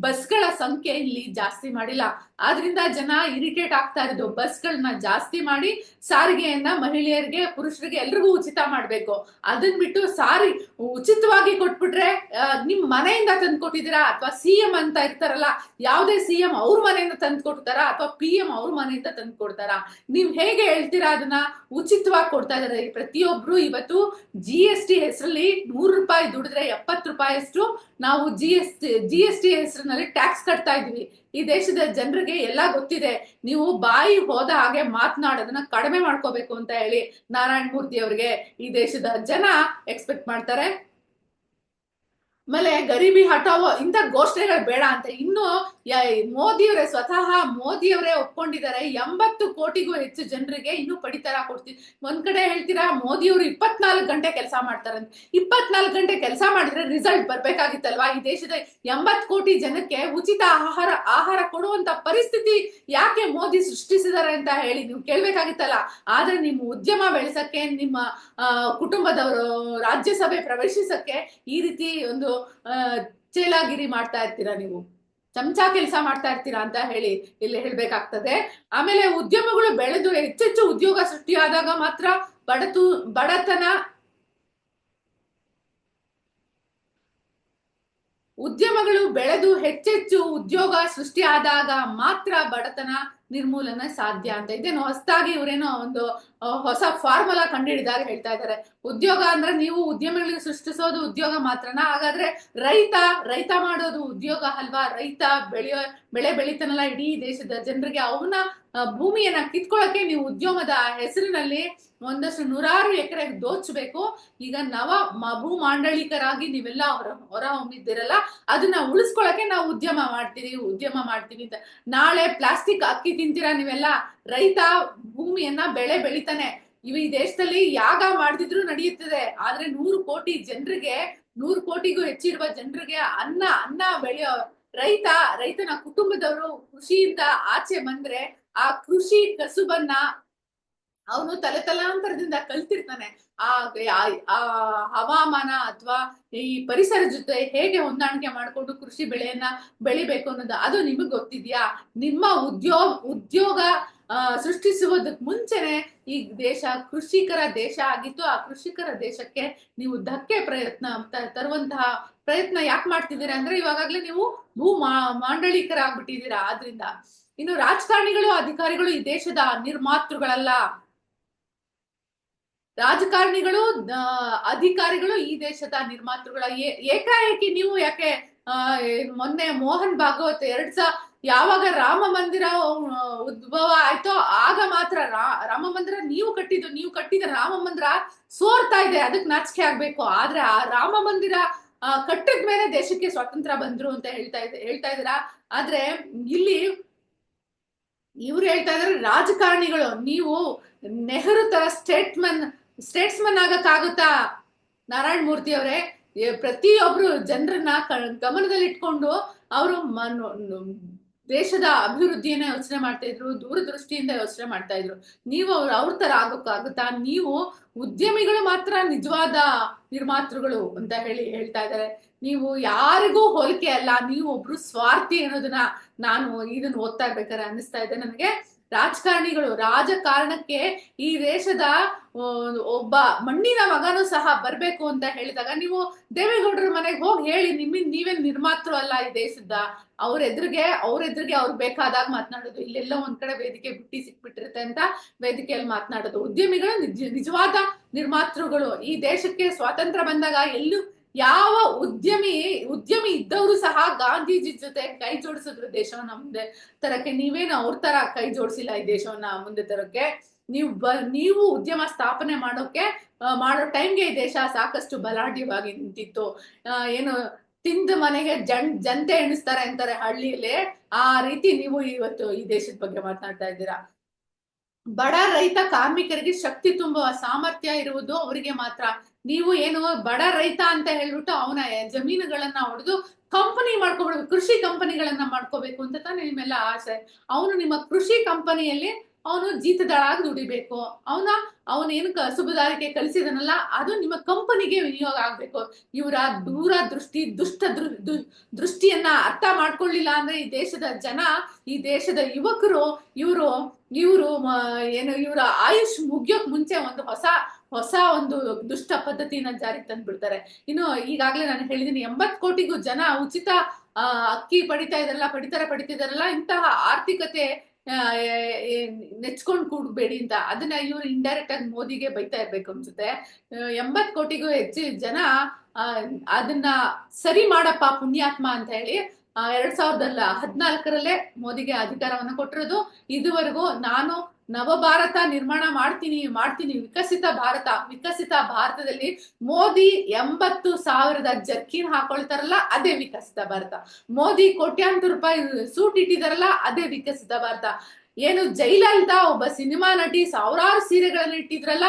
ಬಸ್ಗಳ ಸಂಖ್ಯೆ ಇಲ್ಲಿ ಜಾಸ್ತಿ ಮಾಡಿಲ್ಲ. ಆದ್ರಿಂದ ಜನ ಇರಿಟೇಟ್ ಆಗ್ತಾ ಇರೋದು. ಬಸ್ಗಳನ್ನ ಜಾಸ್ತಿ ಮಾಡಿ ಸಾರಿಗೆಯನ್ನ ಮಹಿಳೆಯರಿಗೆ, ಪುರುಷರಿಗೆ ಎಲ್ರಿಗೂ ಉಚಿತ ಮಾಡ್ಬೇಕು. ಅದನ್ ಬಿಟ್ಟು ಸಾರಿ ಉಚಿತವಾಗಿ ಕೊಟ್ಬಿಟ್ರೆ ನಿಮ್ ಮನೆಯಿಂದ ತಂದು ಕೊಟ್ಟಿದ್ದೀರಾ ಅಥವಾ ಸಿ ಎಂ ಅಂತ ಇರ್ತಾರಲ್ಲ, ಯಾವ್ದೇ ಸಿ ಎಂ ಅವ್ರ ಮನೆಯಿಂದ ತಂದು ಕೊಡ್ತಾರಾ ಅಥವಾ ಪಿ ಎಂ ಅವ್ರ ಮನೆಯಿಂದ ತಂದು ಕೊಡ್ತಾರಾ? ನೀವ್ ಹೇಗೆ ಹೇಳ್ತೀರಾ ಅದನ್ನ? ಉಚಿತವಾಗಿ ಕೊಡ್ತಾ ಇದಾರೆ. ಪ್ರತಿಯೊಬ್ರು ಇವತ್ತು ಜಿ ಎಸ್ ಟಿ ಹೆಸರಲ್ಲಿ ನೂರು ರೂಪಾಯಿ ದುಡಿದ್ರೆ ಎಪ್ಪತ್ತು ರೂಪಾಯಿಯಷ್ಟು ನಾವು G S G S T ಹೆಸರಿನಲ್ಲಿ ಟ್ಯಾಕ್ಸ್ ಕಟ್ತಾ ಇದೀವಿ. ಈ ದೇಶದ ಜನರಿಗೆ ಎಲ್ಲ ಗೊತ್ತಿದೆ. ನೀವು ಬಾಯಿ ಹೋದ ಹಾಗೆ ಮಾತನಾಡೋದನ್ನ ಕಡಿಮೆ ಮಾಡ್ಕೋಬೇಕು ಅಂತ ಹೇಳಿ ನಾರಾಯಣ ಮೂರ್ತಿ ಅವರಿಗೆ ಈ ದೇಶದ ಜನ ಎಕ್ಸ್ಪೆಕ್ಟ್ ಮಾಡ್ತಾರೆ. ಆಮೇಲೆ ಗರೀಬಿ ಹಟಾವೋ ಇಂಥ ಘೋಷಣೆಗಳು ಬೇಡ ಅಂತ. ಇನ್ನು ಮೋದಿಯವರೇ ಸ್ವತಃ ಮೋದಿಯವರೇ ಒಪ್ಕೊಂಡಿದ್ದಾರೆ. ಎಂಬತ್ತು ಕೋಟಿಗೂ ಹೆಚ್ಚು ಜನರಿಗೆ ಇನ್ನು ಪಡಿತರ ಕೊಡ್ತೀವಿ ಒಂದ್ ಕಡೆ ಹೇಳ್ತೀರಾ, ಮೋದಿಯವರು ಇಪ್ಪತ್ನಾಲ್ಕು ಗಂಟೆ ಕೆಲಸ ಮಾಡ್ತಾರಂತ ಇಪ್ಪತ್ನಾಲ್ಕು ಗಂಟೆ ಕೆಲಸ ಮಾಡಿದ್ರೆ ರಿಸಲ್ಟ್ ಬರ್ಬೇಕಾಗಿತ್ತಲ್ವಾ? ಈ ದೇಶದ ಎಂಬತ್ ಕೋಟಿ ಜನಕ್ಕೆ ಉಚಿತ ಆಹಾರ ಆಹಾರ ಕೊಡುವಂತ ಪರಿಸ್ಥಿತಿ ಯಾಕೆ ಮೋದಿ ಸೃಷ್ಟಿಸಿದ್ದಾರೆ ಅಂತ ಹೇಳಿ ನೀವು ಕೇಳ್ಬೇಕಾಗಿತ್ತಲ್ಲ. ಆದ್ರೆ ನಿಮ್ಮ ಉದ್ಯಮ ಬೆಳೆಸಕ್ಕೆ, ನಿಮ್ಮ ಕುಟುಂಬದವರು, ರಾಜ್ಯಸಭೆ ಪ್ರವೇಶಿಸಕ್ಕೆ ಈ ರೀತಿ ಒಂದು ಚೇಲಾಗಿರಿ ಮಾಡ್ತಾ ಇರ್ತೀರಾ ನೀವು? ಚಮಚ ಕೆಲಸ ಮಾಡ್ತಾ ಇರ್ತೀರಾ ಅಂತ ಹೇಳಿ ಇಲ್ಲಿ ಹೇಳ್ಬೇಕಾಗ್ತದೆ. ಆಮೇಲೆ ಉದ್ಯಮಗಳು ಬೆಳೆದು ಹೆಚ್ಚೆಚ್ಚು ಉದ್ಯೋಗ ಸೃಷ್ಟಿಯಾದಾಗ ಮಾತ್ರ ಬಡತು, ಬಡತನ ಉದ್ಯಮಗಳು ಬೆಳೆದು ಹೆಚ್ಚೆಚ್ಚು ಉದ್ಯೋಗ ಸೃಷ್ಟಿಯಾದಾಗ ಮಾತ್ರ ಬಡತನ ನಿರ್ಮೂಲನೆ ಸಾಧ್ಯ ಅಂತ. ಇದೇನು ಹೊಸದಾಗಿ ಇವರೇನೋ ಒಂದು ಹೊಸ ಫಾರ್ಮುಲಾ ಕಂಡುಹಿಡಿದಾಗ ಹೇಳ್ತಾ ಇದ್ದಾರೆ ಉದ್ಯೋಗ ಅಂದ್ರೆ ನೀವು ಉದ್ಯಮಿಗಳಿಗೆ ಸೃಷ್ಟಿಸೋದು ಉದ್ಯೋಗ ಮಾತ್ರನಾ? ಹಾಗಾದ್ರೆ ರೈತ ರೈತ ಮಾಡೋದು ಉದ್ಯೋಗ ಅಲ್ವಾ? ರೈತ ಬೆಳೆಯೋ, ಬೆಳೆ ಬೆಳಿತಾನಲ್ಲ ಇಡೀ ದೇಶದ ಜನರಿಗೆ ಅವನ ಭೂಮಿಯನ್ನ ಕಿತ್ಕೊಳ್ಳಕ್ಕೆ ನೀವು ಉದ್ಯಮದ ಹೆಸರಿನಲ್ಲಿ ಒಂದಷ್ಟು ನೂರಾರು ಎಕರೆ ದೋಚಬೇಕು. ಈಗ ನವ ಭೂ ಮಾಂಡಳಿಕರಾಗಿ ನೀವೆಲ್ಲ ಹೊರ ಹೊರ ಹೊಮ್ಮಿದ್ದೀರಲ್ಲ ಅದನ್ನ ಉಳಿಸ್ಕೊಳಕ್ಕೆ ನಾವು ಉದ್ಯಮ ಮಾಡ್ತೀವಿ ಉದ್ಯಮ ಮಾಡ್ತೀವಿ ಅಂತ. ನಾಳೆ ಪ್ಲಾಸ್ಟಿಕ್ ಅಕ್ಕಿ ತಿಂತೀರಾ ನೀವೆಲ್ಲ? ರೈತ ಭೂಮಿಯನ್ನ ಬೆಳೆ ಬೆಳಿತಾನೆ. ಇವ ಈ ದೇಶದಲ್ಲಿ ಯಾಗ ಮಾಡ್ದಿದ್ರು ನಡೆಯುತ್ತದೆ ಆದ್ರೆ ನೂರು ಕೋಟಿ ಜನರಿಗೆ, ನೂರು ಕೋಟಿಗೂ ಹೆಚ್ಚಿರುವ ಜನರಿಗೆ ಅನ್ನ ಅನ್ನ ಬೆಳೆಯೋ ರೈತ, ರೈತನ ಕುಟುಂಬದವರು ಕೃಷಿಯಿಂದ ಆಚೆ ಬಂದ್ರೆ ಆ ಕೃಷಿ ಕಸುಬನ್ನ ಅವನು ತಲೆ ತಲಾಂತರದಿಂದ ಕಲ್ತಿರ್ತಾನೆ. ಆ, ಆ- ಹವಾಮಾನ ಅಥವಾ ಈ ಪರಿಸರ ಜೊತೆ ಹೇಗೆ ಹೊಂದಾಣಿಕೆ ಮಾಡ್ಕೊಂಡು ಕೃಷಿ ಬೆಳೆಯನ್ನ ಬೆಳಿಬೇಕು ಅನ್ನೋದು ಅದು ನಿಮಗೆ ಗೊತ್ತಿದ್ಯಾ? ನಿಮ್ಮ ಉದ್ಯೋಗ ಉದ್ಯೋಗ ಸೃಷ್ಟಿಸುವುದಕ್ಕೆ ಮುಂಚೆನೆ ಈ ದೇಶ ಕೃಷಿಕರ ದೇಶ ಆಗಿತ್ತು. ಆ ಕೃಷಿಕರ ದೇಶಕ್ಕೆ ನೀವು ಧಕ್ಕೆ ಪ್ರಯತ್ನ ತರುವಂತಹ ಪ್ರಯತ್ನ ಯಾಕೆ ಮಾಡ್ತಿದ್ದೀರಾ ಅಂದ್ರೆ ಇವಾಗಲೇ ನೀವು ಭೂ ಮಾಂಡಳಿಕರಾಗ್ಬಿಟ್ಟಿದ್ದೀರಾ ಆದ್ರಿಂದ ಇನ್ನು ರಾಜಕಾರಣಿಗಳು ಅಧಿಕಾರಿಗಳು ಈ ದೇಶದ ನಿರ್ಮಾತೃಗಳಲ್ಲ. ರಾಜಕಾರಣಿಗಳು ಅಧಿಕಾರಿಗಳು ಈ ದೇಶದ ನಿರ್ಮಾತೃಗಳ ಏಕಾಏಕಿ ನೀವು ಯಾಕೆ ಮೊನ್ನೆ ಮೋಹನ್ ಭಾಗವತ್ ಎರಡ್ ಯಾವಾಗ ರಾಮ ಮಂದಿರ ಉದ್ಭವ ಆಯ್ತೋ, ಆಗ ಮಾತ್ರ ರಾಮ ಮಂದಿರ ನೀವು ಕಟ್ಟಿದ್ದು, ನೀವು ಕಟ್ಟಿದ ರಾಮ ಮಂದಿರ ಸೋರ್ತಾ ಇದೆ, ಅದಕ್ಕೆ ನಾಚಿಕೆ ಆಗ್ಬೇಕು. ಆದ್ರೆ ಆ ರಾಮ ಮಂದಿರ ಕಟ್ಟಿದ ಮೇಲೆ ದೇಶಕ್ಕೆ ಸ್ವಾತಂತ್ರ್ಯ ಬಂದ್ರು ಅಂತ ಹೇಳ್ತಾ ಇದ್, ಹೇಳ್ತಾ ಇದ್ದೀರಾ? ಆದ್ರೆ ಇಲ್ಲಿ ಇವ್ರು ಹೇಳ್ತಾ ಇದಾರೆ ರಾಜಕಾರಣಿಗಳು, ನೀವು ನೆಹರು ತರ ಸ್ಟೇಟ್ಮನ್ ಸ್ಟೇಟ್ಸ್ಮನ್ ಆಗಕ್ಕಾಗುತ್ತಾ ನಾರಾಯಣ ಮೂರ್ತಿ ಅವರೇ ಪ್ರತಿಯೊಬ್ರು ಜನರನ್ನ ಗಮನದಲ್ಲಿ ಇಟ್ಕೊಂಡು ಅವರು ದೇಶದ ಅಭಿವೃದ್ಧಿಯನ್ನ ಯೋಚನೆ ಮಾಡ್ತಾ ಇದ್ರು, ದೂರದೃಷ್ಟಿಯಿಂದ ಯೋಚನೆ ಮಾಡ್ತಾ ಇದ್ರು. ನೀವು ಅವ್ರ ಅವ್ರ ತರ ಆಗೋಕ್ಕಾಗುತ್ತಾ ನೀವು ಉದ್ಯಮಿಗಳು ಮಾತ್ರ ನಿಜವಾದ ನಿರ್ಮಾತೃಗಳು ಅಂತ ಹೇಳಿ ಹೇಳ್ತಾ ಇದ್ದಾರೆ ನೀವು ಯಾರಿಗೂ ಹೋಲಿಕೆ ಅಲ್ಲ, ನೀವು ಒಬ್ರು ಸ್ವಾರ್ಥಿ ಅನ್ನೋದನ್ನ ನಾನು ಇದನ್ನ ಓದ್ತಾ ಇರ್ಬೇಕಾದ್ರೆ ಅನ್ನಿಸ್ತಾ ಇದೆ. ನನಗೆ ರಾಜಕಾರಣಿಗಳು, ರಾಜಕಾರಣಕ್ಕೆ ಈ ದೇಶದ ಒಬ್ಬ ಮಣ್ಣಿನ ಮಗನೂ ಸಹ ಬರ್ಬೇಕು ಅಂತ ಹೇಳಿದಾಗ ನೀವು ದೇವೇಗೌಡರ ಮನೆಗೆ ಹೋಗಿ ಹೇಳಿ ನಿಮ್ಮಿಂದ ನೀವೇನ್ ನಿರ್ಮಾತೃ ಅಲ್ಲ ಈ ದೇಶದ. ಅವ್ರ ಎದುರಿಗೆ ಅವ್ರ ಎದುರಿಗೆ ಅವ್ರು ಬೇಕಾದಾಗ ಮಾತನಾಡೋದು. ಇಲ್ಲೆಲ್ಲ ಒಂದ್ ಕಡೆ ವೇದಿಕೆ ಬಿಟ್ಟಿ ಸಿಕ್ಬಿಟ್ಟಿರುತ್ತೆ ಅಂತ ವೇದಿಕೆಯಲ್ಲಿ ಮಾತನಾಡೋದು. ಉದ್ಯಮಿಗಳು ನಿಜ, ನಿಜವಾದ ನಿರ್ಮಾತೃಗಳು. ಈ ದೇಶಕ್ಕೆ ಸ್ವಾತಂತ್ರ್ಯ ಬಂದಾಗ ಎಲ್ಲೂ ಯಾವ ಉದ್ಯಮಿ ಉದ್ಯಮಿ ಇದ್ದವರು ಸಹ ಗಾಂಧೀಜಿ ಜೊತೆ ಕೈ ಜೋಡಿಸಿದ್ರು ದೇಶವನ್ನ ಮುಂದೆ ತರಕ್ಕೆ ನೀವೇನು ಅವ್ರ ತರ ಕೈ ಜೋಡಿಸಿಲ್ಲ ಈ ದೇಶವನ್ನ ಮುಂದೆ ತರಕ್ಕೆ? ನೀವು ಬ, ನೀವು ಉದ್ಯಮ ಸ್ಥಾಪನೆ ಮಾಡೋಕೆ ಮಾಡೋ ಟೈಮ್ಗೆ ಈ ದೇಶ ಸಾಕಷ್ಟು ಬಲಾಢ್ಯವಾಗಿ ನಿಂತಿತ್ತು. ಏನು ತಿಂದ ಮನೆಗೆ ಜನ್ ಜನತೆ ಎಣಿಸ್ತಾರೆ ಅಂತಾರೆ ಹಳ್ಳಿಯಲ್ಲಿ ಆ ರೀತಿ ನೀವು ಇವತ್ತು ಈ ದೇಶದ ಬಗ್ಗೆ ಮಾತನಾಡ್ತಾ ಇದ್ದೀರಾ? ಬಡ ರೈತ ಕಾರ್ಮಿಕರಿಗೆ ಶಕ್ತಿ ತುಂಬುವ ಸಾಮರ್ಥ್ಯ ಇರುವುದು ಅವರಿಗೆ ಮಾತ್ರ. ನೀವು ಏನು ಬಡ ರೈತ ಅಂತ ಹೇಳ್ಬಿಟ್ಟು ಅವನ ಜಮೀನುಗಳನ್ನ ಹೊಡೆದು ಕಂಪನಿ ಮಾಡ್ಕೋಬೇಕು ಕೃಷಿ ಕಂಪನಿಗಳನ್ನ ಮಾಡ್ಕೋಬೇಕು ಅಂತ ತಾನೇ ನಿಮ್ಮೆಲ್ಲ ಆಸೆ. ಅವನು ನಿಮ್ಮ ಕೃಷಿ ಕಂಪನಿಯಲ್ಲಿ ಅವನು ಜೀತದಾಳಾಗಿ ದುಡಿಬೇಕು. ಅವನ, ಅವನೇನು ಕಸುಬುದಾರಿಕೆ ಕಲಿಸಿದನಲ್ಲ, ಅದು ನಿಮ್ಮ ಕಂಪನಿಗೆ ವಿನಿಯೋಗ ಆಗ್ಬೇಕು. ಇವರ ದೂರ ದೃಷ್ಟಿ ದುಷ್ಟ ದೃಷ್ಟಿಯನ್ನ ಅರ್ಥ ಮಾಡ್ಕೊಳ್ಳಿಲ್ಲ ಅಂದ್ರೆ ಈ ದೇಶದ ಜನ, ಈ ದೇಶದ ಯುವಕರು, ಇವರು ಇವರು ಏನು, ಇವರ ಆಯುಷ್ ಮುಗಿಯೋಕ್ ಮುಂಚೆ ಒಂದು ಹೊಸ ಹೊಸ ಒಂದು ದುಷ್ಟ ಪದ್ಧತಿನ ಜಾರಿಗೆ ತಂದ್ಬಿಡ್ತಾರೆ. ಇನ್ನು ಈಗಾಗಲೇ ನಾನು ಹೇಳಿದೀನಿ ಎಂಬತ್ ಕೋಟಿಗೂ ಜನ ಉಚಿತ ಅಕ್ಕಿ ಪಡಿತಾ ಇದ್ರಲ್ಲ ಪಡಿತರ ಪಡಿತಿದಾರಲ್ಲ ಇಂತಹ ಆರ್ಥಿಕತೆ ನೆಚ್ಕೊಂಡ್ ಕೂಡ್ಬೇಡಿ ಅಂತ. ಅದನ್ನ ಇವ್ರು ಇಂಡೈರೆಕ್ಟ್ ಆಗಿ ಮೋದಿಗೆ ಬೈತಾ ಇರ್ಬೇಕು ಅನ್ಸುತ್ತೆ. ಎಂಬತ್ ಕೋಟಿಗೂ ಹೆಚ್ಚು ಜನ ಅದನ್ನ ಸರಿ ಮಾಡಪ್ಪ ಪುಣ್ಯಾತ್ಮ ಅಂತ ಹೇಳಿ ಎರಡ್ ಸಾವಿರದ ಹದಿನಾಲ್ಕರಲ್ಲೇ ಮೋದಿಗೆ ಅಧಿಕಾರವನ್ನ ಕೊಟ್ಟಿರೋದು. ಇದುವರೆಗೂ ನಾನು ನವಭಾರತ ನಿರ್ಮಾಣ ಮಾಡ್ತೀನಿ ಮಾಡ್ತೀನಿ, ವಿಕಸಿತ ಭಾರತ, ವಿಕಸಿತ ಭಾರತದಲ್ಲಿ ಮೋದಿ ಎಂಬತ್ತು ಸಾವಿರದ ಜರ್ಕಿನ್ ಹಾಕೊಳ್ತಾರಲ್ಲ, ಅದೇ ವಿಕಸಿತ ಭಾರತ. ಮೋದಿ ಕೋಟ್ಯಾಂತರ ರೂಪಾಯಿ ಸೂಟ್ ಇಟ್ಟಿದಾರಲ್ಲ, ಅದೇ ವಿಕಸಿತ ಭಾರತ. ಏನು ಜೈಲಲಿತಾ ಒಬ್ಬ ಸಿನಿಮಾ ನಟಿ ಸಾವಿರಾರು ಸೀರೆಗಳನ್ನ ಇಟ್ಟಿದ್ರಲ್ಲ,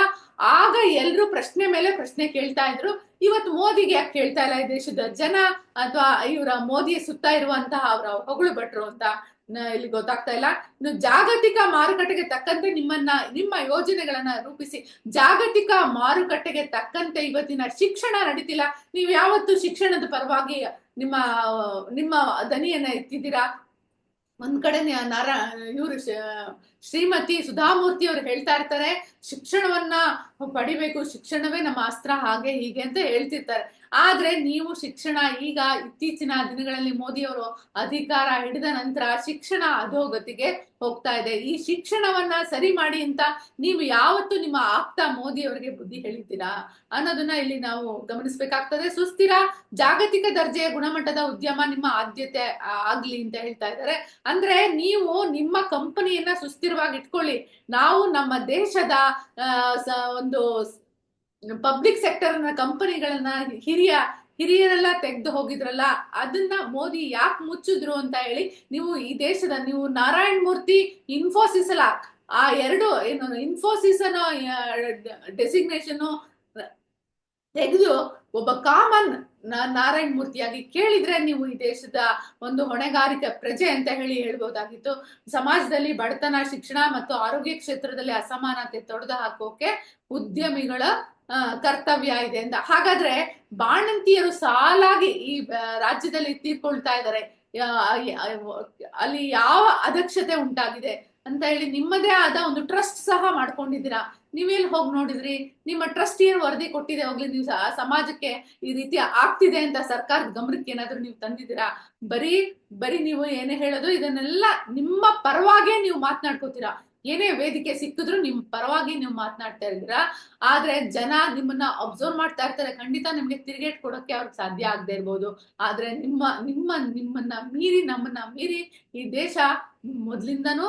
ಆಗ ಎಲ್ರು ಪ್ರಶ್ನೆ ಮೇಲೆ ಪ್ರಶ್ನೆ ಕೇಳ್ತಾ ಇದ್ರು. ಇವತ್ತು ಮೋದಿಗೆ ಯಾಕೆ ಕೇಳ್ತಾ ಇಲ್ಲ ಈ ದೇಶದ ಜನ? ಅಥವಾ ಇವರ ಮೋದಿಯ ಸುತ್ತ ಇರುವಂತಹ ಅವರ ಹೊಗಳು ಭಟ್ರು ಅಂತ. ಇಲ್ಲಿ ಗೊತ್ತಾಗ್ತಾ ಇಲ್ಲ. ಇನ್ನು ಜಾಗತಿಕ ಮಾರುಕಟ್ಟೆಗೆ ತಕ್ಕಂತೆ ನಿಮ್ಮನ್ನ, ನಿಮ್ಮ ಯೋಜನೆಗಳನ್ನ ರೂಪಿಸಿ. ಜಾಗತಿಕ ಮಾರುಕಟ್ಟೆಗೆ ತಕ್ಕಂತೆ ಇವತ್ತಿನ ಶಿಕ್ಷಣ ನಡೀತಿಲ್ಲ. ನೀವು ಯಾವತ್ತು ಶಿಕ್ಷಣದ ಪರವಾಗಿ ನಿಮ್ಮ ನಿಮ್ಮ ದನಿಯನ್ನ ಎತ್ತಿದ್ದೀರಾ ಒಂದ್ ಕಡೆ ನಾರ, ಇವರು ಶ್ರೀಮತಿ ಸುಧಾಮೂರ್ತಿ ಅವರು ಹೇಳ್ತಾ ಇರ್ತಾರೆ, ಶಿಕ್ಷಣವನ್ನ ಪಡಿಬೇಕು, ಶಿಕ್ಷಣವೇ ನಮ್ಮ ಅಸ್ತ್ರ, ಹಾಗೆ ಹೀಗೆ ಅಂತ ಹೇಳ್ತಿರ್ತಾರೆ. ಆದ್ರೆ ನೀವು ಶಿಕ್ಷಣ ಈಗ ಇತ್ತೀಚಿನ ದಿನಗಳಲ್ಲಿ ಮೋದಿ ಅವರು ಅಧಿಕಾರ ಹಿಡಿದ ನಂತರ ಶಿಕ್ಷಣ ಅಧೋಗತಿಗೆ ಹೋಗ್ತಾ ಇದೆ. ಈ ಶಿಕ್ಷಣವನ್ನ ಸರಿ ಮಾಡಿ ಅಂತ ನೀವು ಯಾವತ್ತು ನಿಮ್ಮ ಆಪ್ತ ಮೋದಿ ಅವರಿಗೆ ಬುದ್ಧಿ ಹೇಳಿದ್ದೀರಾ? ಅನ್ನೋದನ್ನ ಇಲ್ಲಿ ನಾವು ಗಮನಿಸ್ಬೇಕಾಗ್ತದೆ. ಸುಸ್ಥಿರ ಜಾಗತಿಕ ದರ್ಜೆಯ ಗುಣಮಟ್ಟದ ಉದ್ಯಮ ನಿಮ್ಮ ಆದ್ಯತೆ ಆಗ್ಲಿ ಅಂತ ಹೇಳ್ತಾ ಇದ್ದಾರೆ. ಅಂದ್ರೆ ನೀವು ನಿಮ್ಮ ಕಂಪನಿಯನ್ನ ಸುಸ್ಥಿರವಾಗಿ ಇಟ್ಕೊಳ್ಳಿ. ನಾವು ನಮ್ಮ ದೇಶದ ಒಂದು ಪಬ್ಲಿಕ್ ಸೆಕ್ಟರ್ನ ಕಂಪನಿಗಳನ್ನ ಹಿರಿಯ, ಹಿರಿಯರೆಲ್ಲ ತೆಗೆದು ಹೋಗಿದ್ರಲ್ಲ, ಅದನ್ನ ಮೋದಿ ಯಾಕೆ ಮುಚ್ಚಿದ್ರು ಅಂತ ಹೇಳಿ ನೀವು ಈ ದೇಶದ, ನೀವು ನಾರಾಯಣ ಮೂರ್ತಿ ಇನ್ಫೋಸಿಸ್ ಅಲ್ಲ, ಆ ಎರಡು, ಏನು ಇನ್ಫೋಸಿಸ್ ಅನ್ನೋ ಡೆಸಿಗ್ನೇಷನ್ ತೆಗೆದು ಒಬ್ಬ ಕಾಮನ್ ನಾರಾಯಣ್ ಮೂರ್ತಿಯಾಗಿ ಕೇಳಿದ್ರೆ ನೀವು ಈ ದೇಶದ ಒಂದು ಹೊಣೆಗಾರಿಕೆ ಪ್ರಜೆ ಅಂತ ಹೇಳಿ ಹೇಳ್ಬೋದಾಗಿತ್ತು. ಸಮಾಜದಲ್ಲಿ ಬಡತನ, ಶಿಕ್ಷಣ ಮತ್ತು ಆರೋಗ್ಯ ಕ್ಷೇತ್ರದಲ್ಲಿ ಅಸಮಾನತೆ ತೊಡೆದು ಹಾಕೋಕೆ ಉದ್ಯಮಿಗಳ ಕರ್ತವ್ಯ ಇದೆ ಅಂತ. ಹಾಗಾದ್ರೆ ಬಾಣಂತಿಯರು ಸಾಲಾಗಿ ಈ ರಾಜ್ಯದಲ್ಲಿ ತೀರ್ಕೊಳ್ತಾ ಇದ್ದಾರೆ. ಅಲ್ಲಿ ಯಾವ ಅದಕ್ಷತೆ ಉಂಟಾಗಿದೆ ಅಂತ ಹೇಳಿ ನಿಮ್ಮದೇ ಆದ ಒಂದು ಟ್ರಸ್ಟ್ ಸಹ ಮಾಡ್ಕೊಂಡಿದ್ದೀರಾ? ನೀವೆಲ್ಲಿ ಹೋಗಿ ನೋಡಿದ್ರಿ? ನಿಮ್ಮ ಟ್ರಸ್ಟ್ ಏನ್ ವರದಿ ಕೊಟ್ಟಿದೆ ಹೋಗ್ಲಿ, ನೀವು ಸಮಾಜಕ್ಕೆ ಈ ರೀತಿ ಆಗ್ತಿದೆ ಅಂತ ಸರ್ಕಾರದ ಗಮನಕ್ಕೆ ಏನಾದ್ರೂ ನೀವು ತಂದಿದ್ದೀರಾ? ಬರೀ ಬರೀ ನೀವು ಏನೇ ಹೇಳೋದು, ಇದನ್ನೆಲ್ಲ ನಿಮ್ಮ ಪರವಾಗೇ ನೀವು ಮಾತನಾಡ್ಕೋತೀರಾ? ಏನೇ ವೇದಿಕೆ ಸಿಕ್ಕಿದ್ರು ನಿಮ್ ಪರವಾಗಿ ನೀವು ಮಾತನಾಡ್ತಾ ಇದ್ದೀರಾ? ಆದ್ರೆ ಜನ ನಿಮ್ಮನ್ನ ಅಬ್ಸರ್ವ್ ಮಾಡ್ತಾ ಇರ್ತಾರೆ. ಖಂಡಿತ ನಿಮ್ಗೆ ತಿರುಗೇಟ್ ಕೊಡೋಕೆ ಅವ್ರಿಗೆ ಸಾಧ್ಯ ಆಗದೆ ಇರ್ಬೋದು. ಆದ್ರೆ ನಿಮ್ಮ ನಿಮ್ಮ, ನಿಮ್ಮನ್ನ ಮೀರಿ, ನಮ್ಮನ್ನ ಮೀರಿ ಈ ದೇಶ ಮೊದ್ಲಿಂದನೂ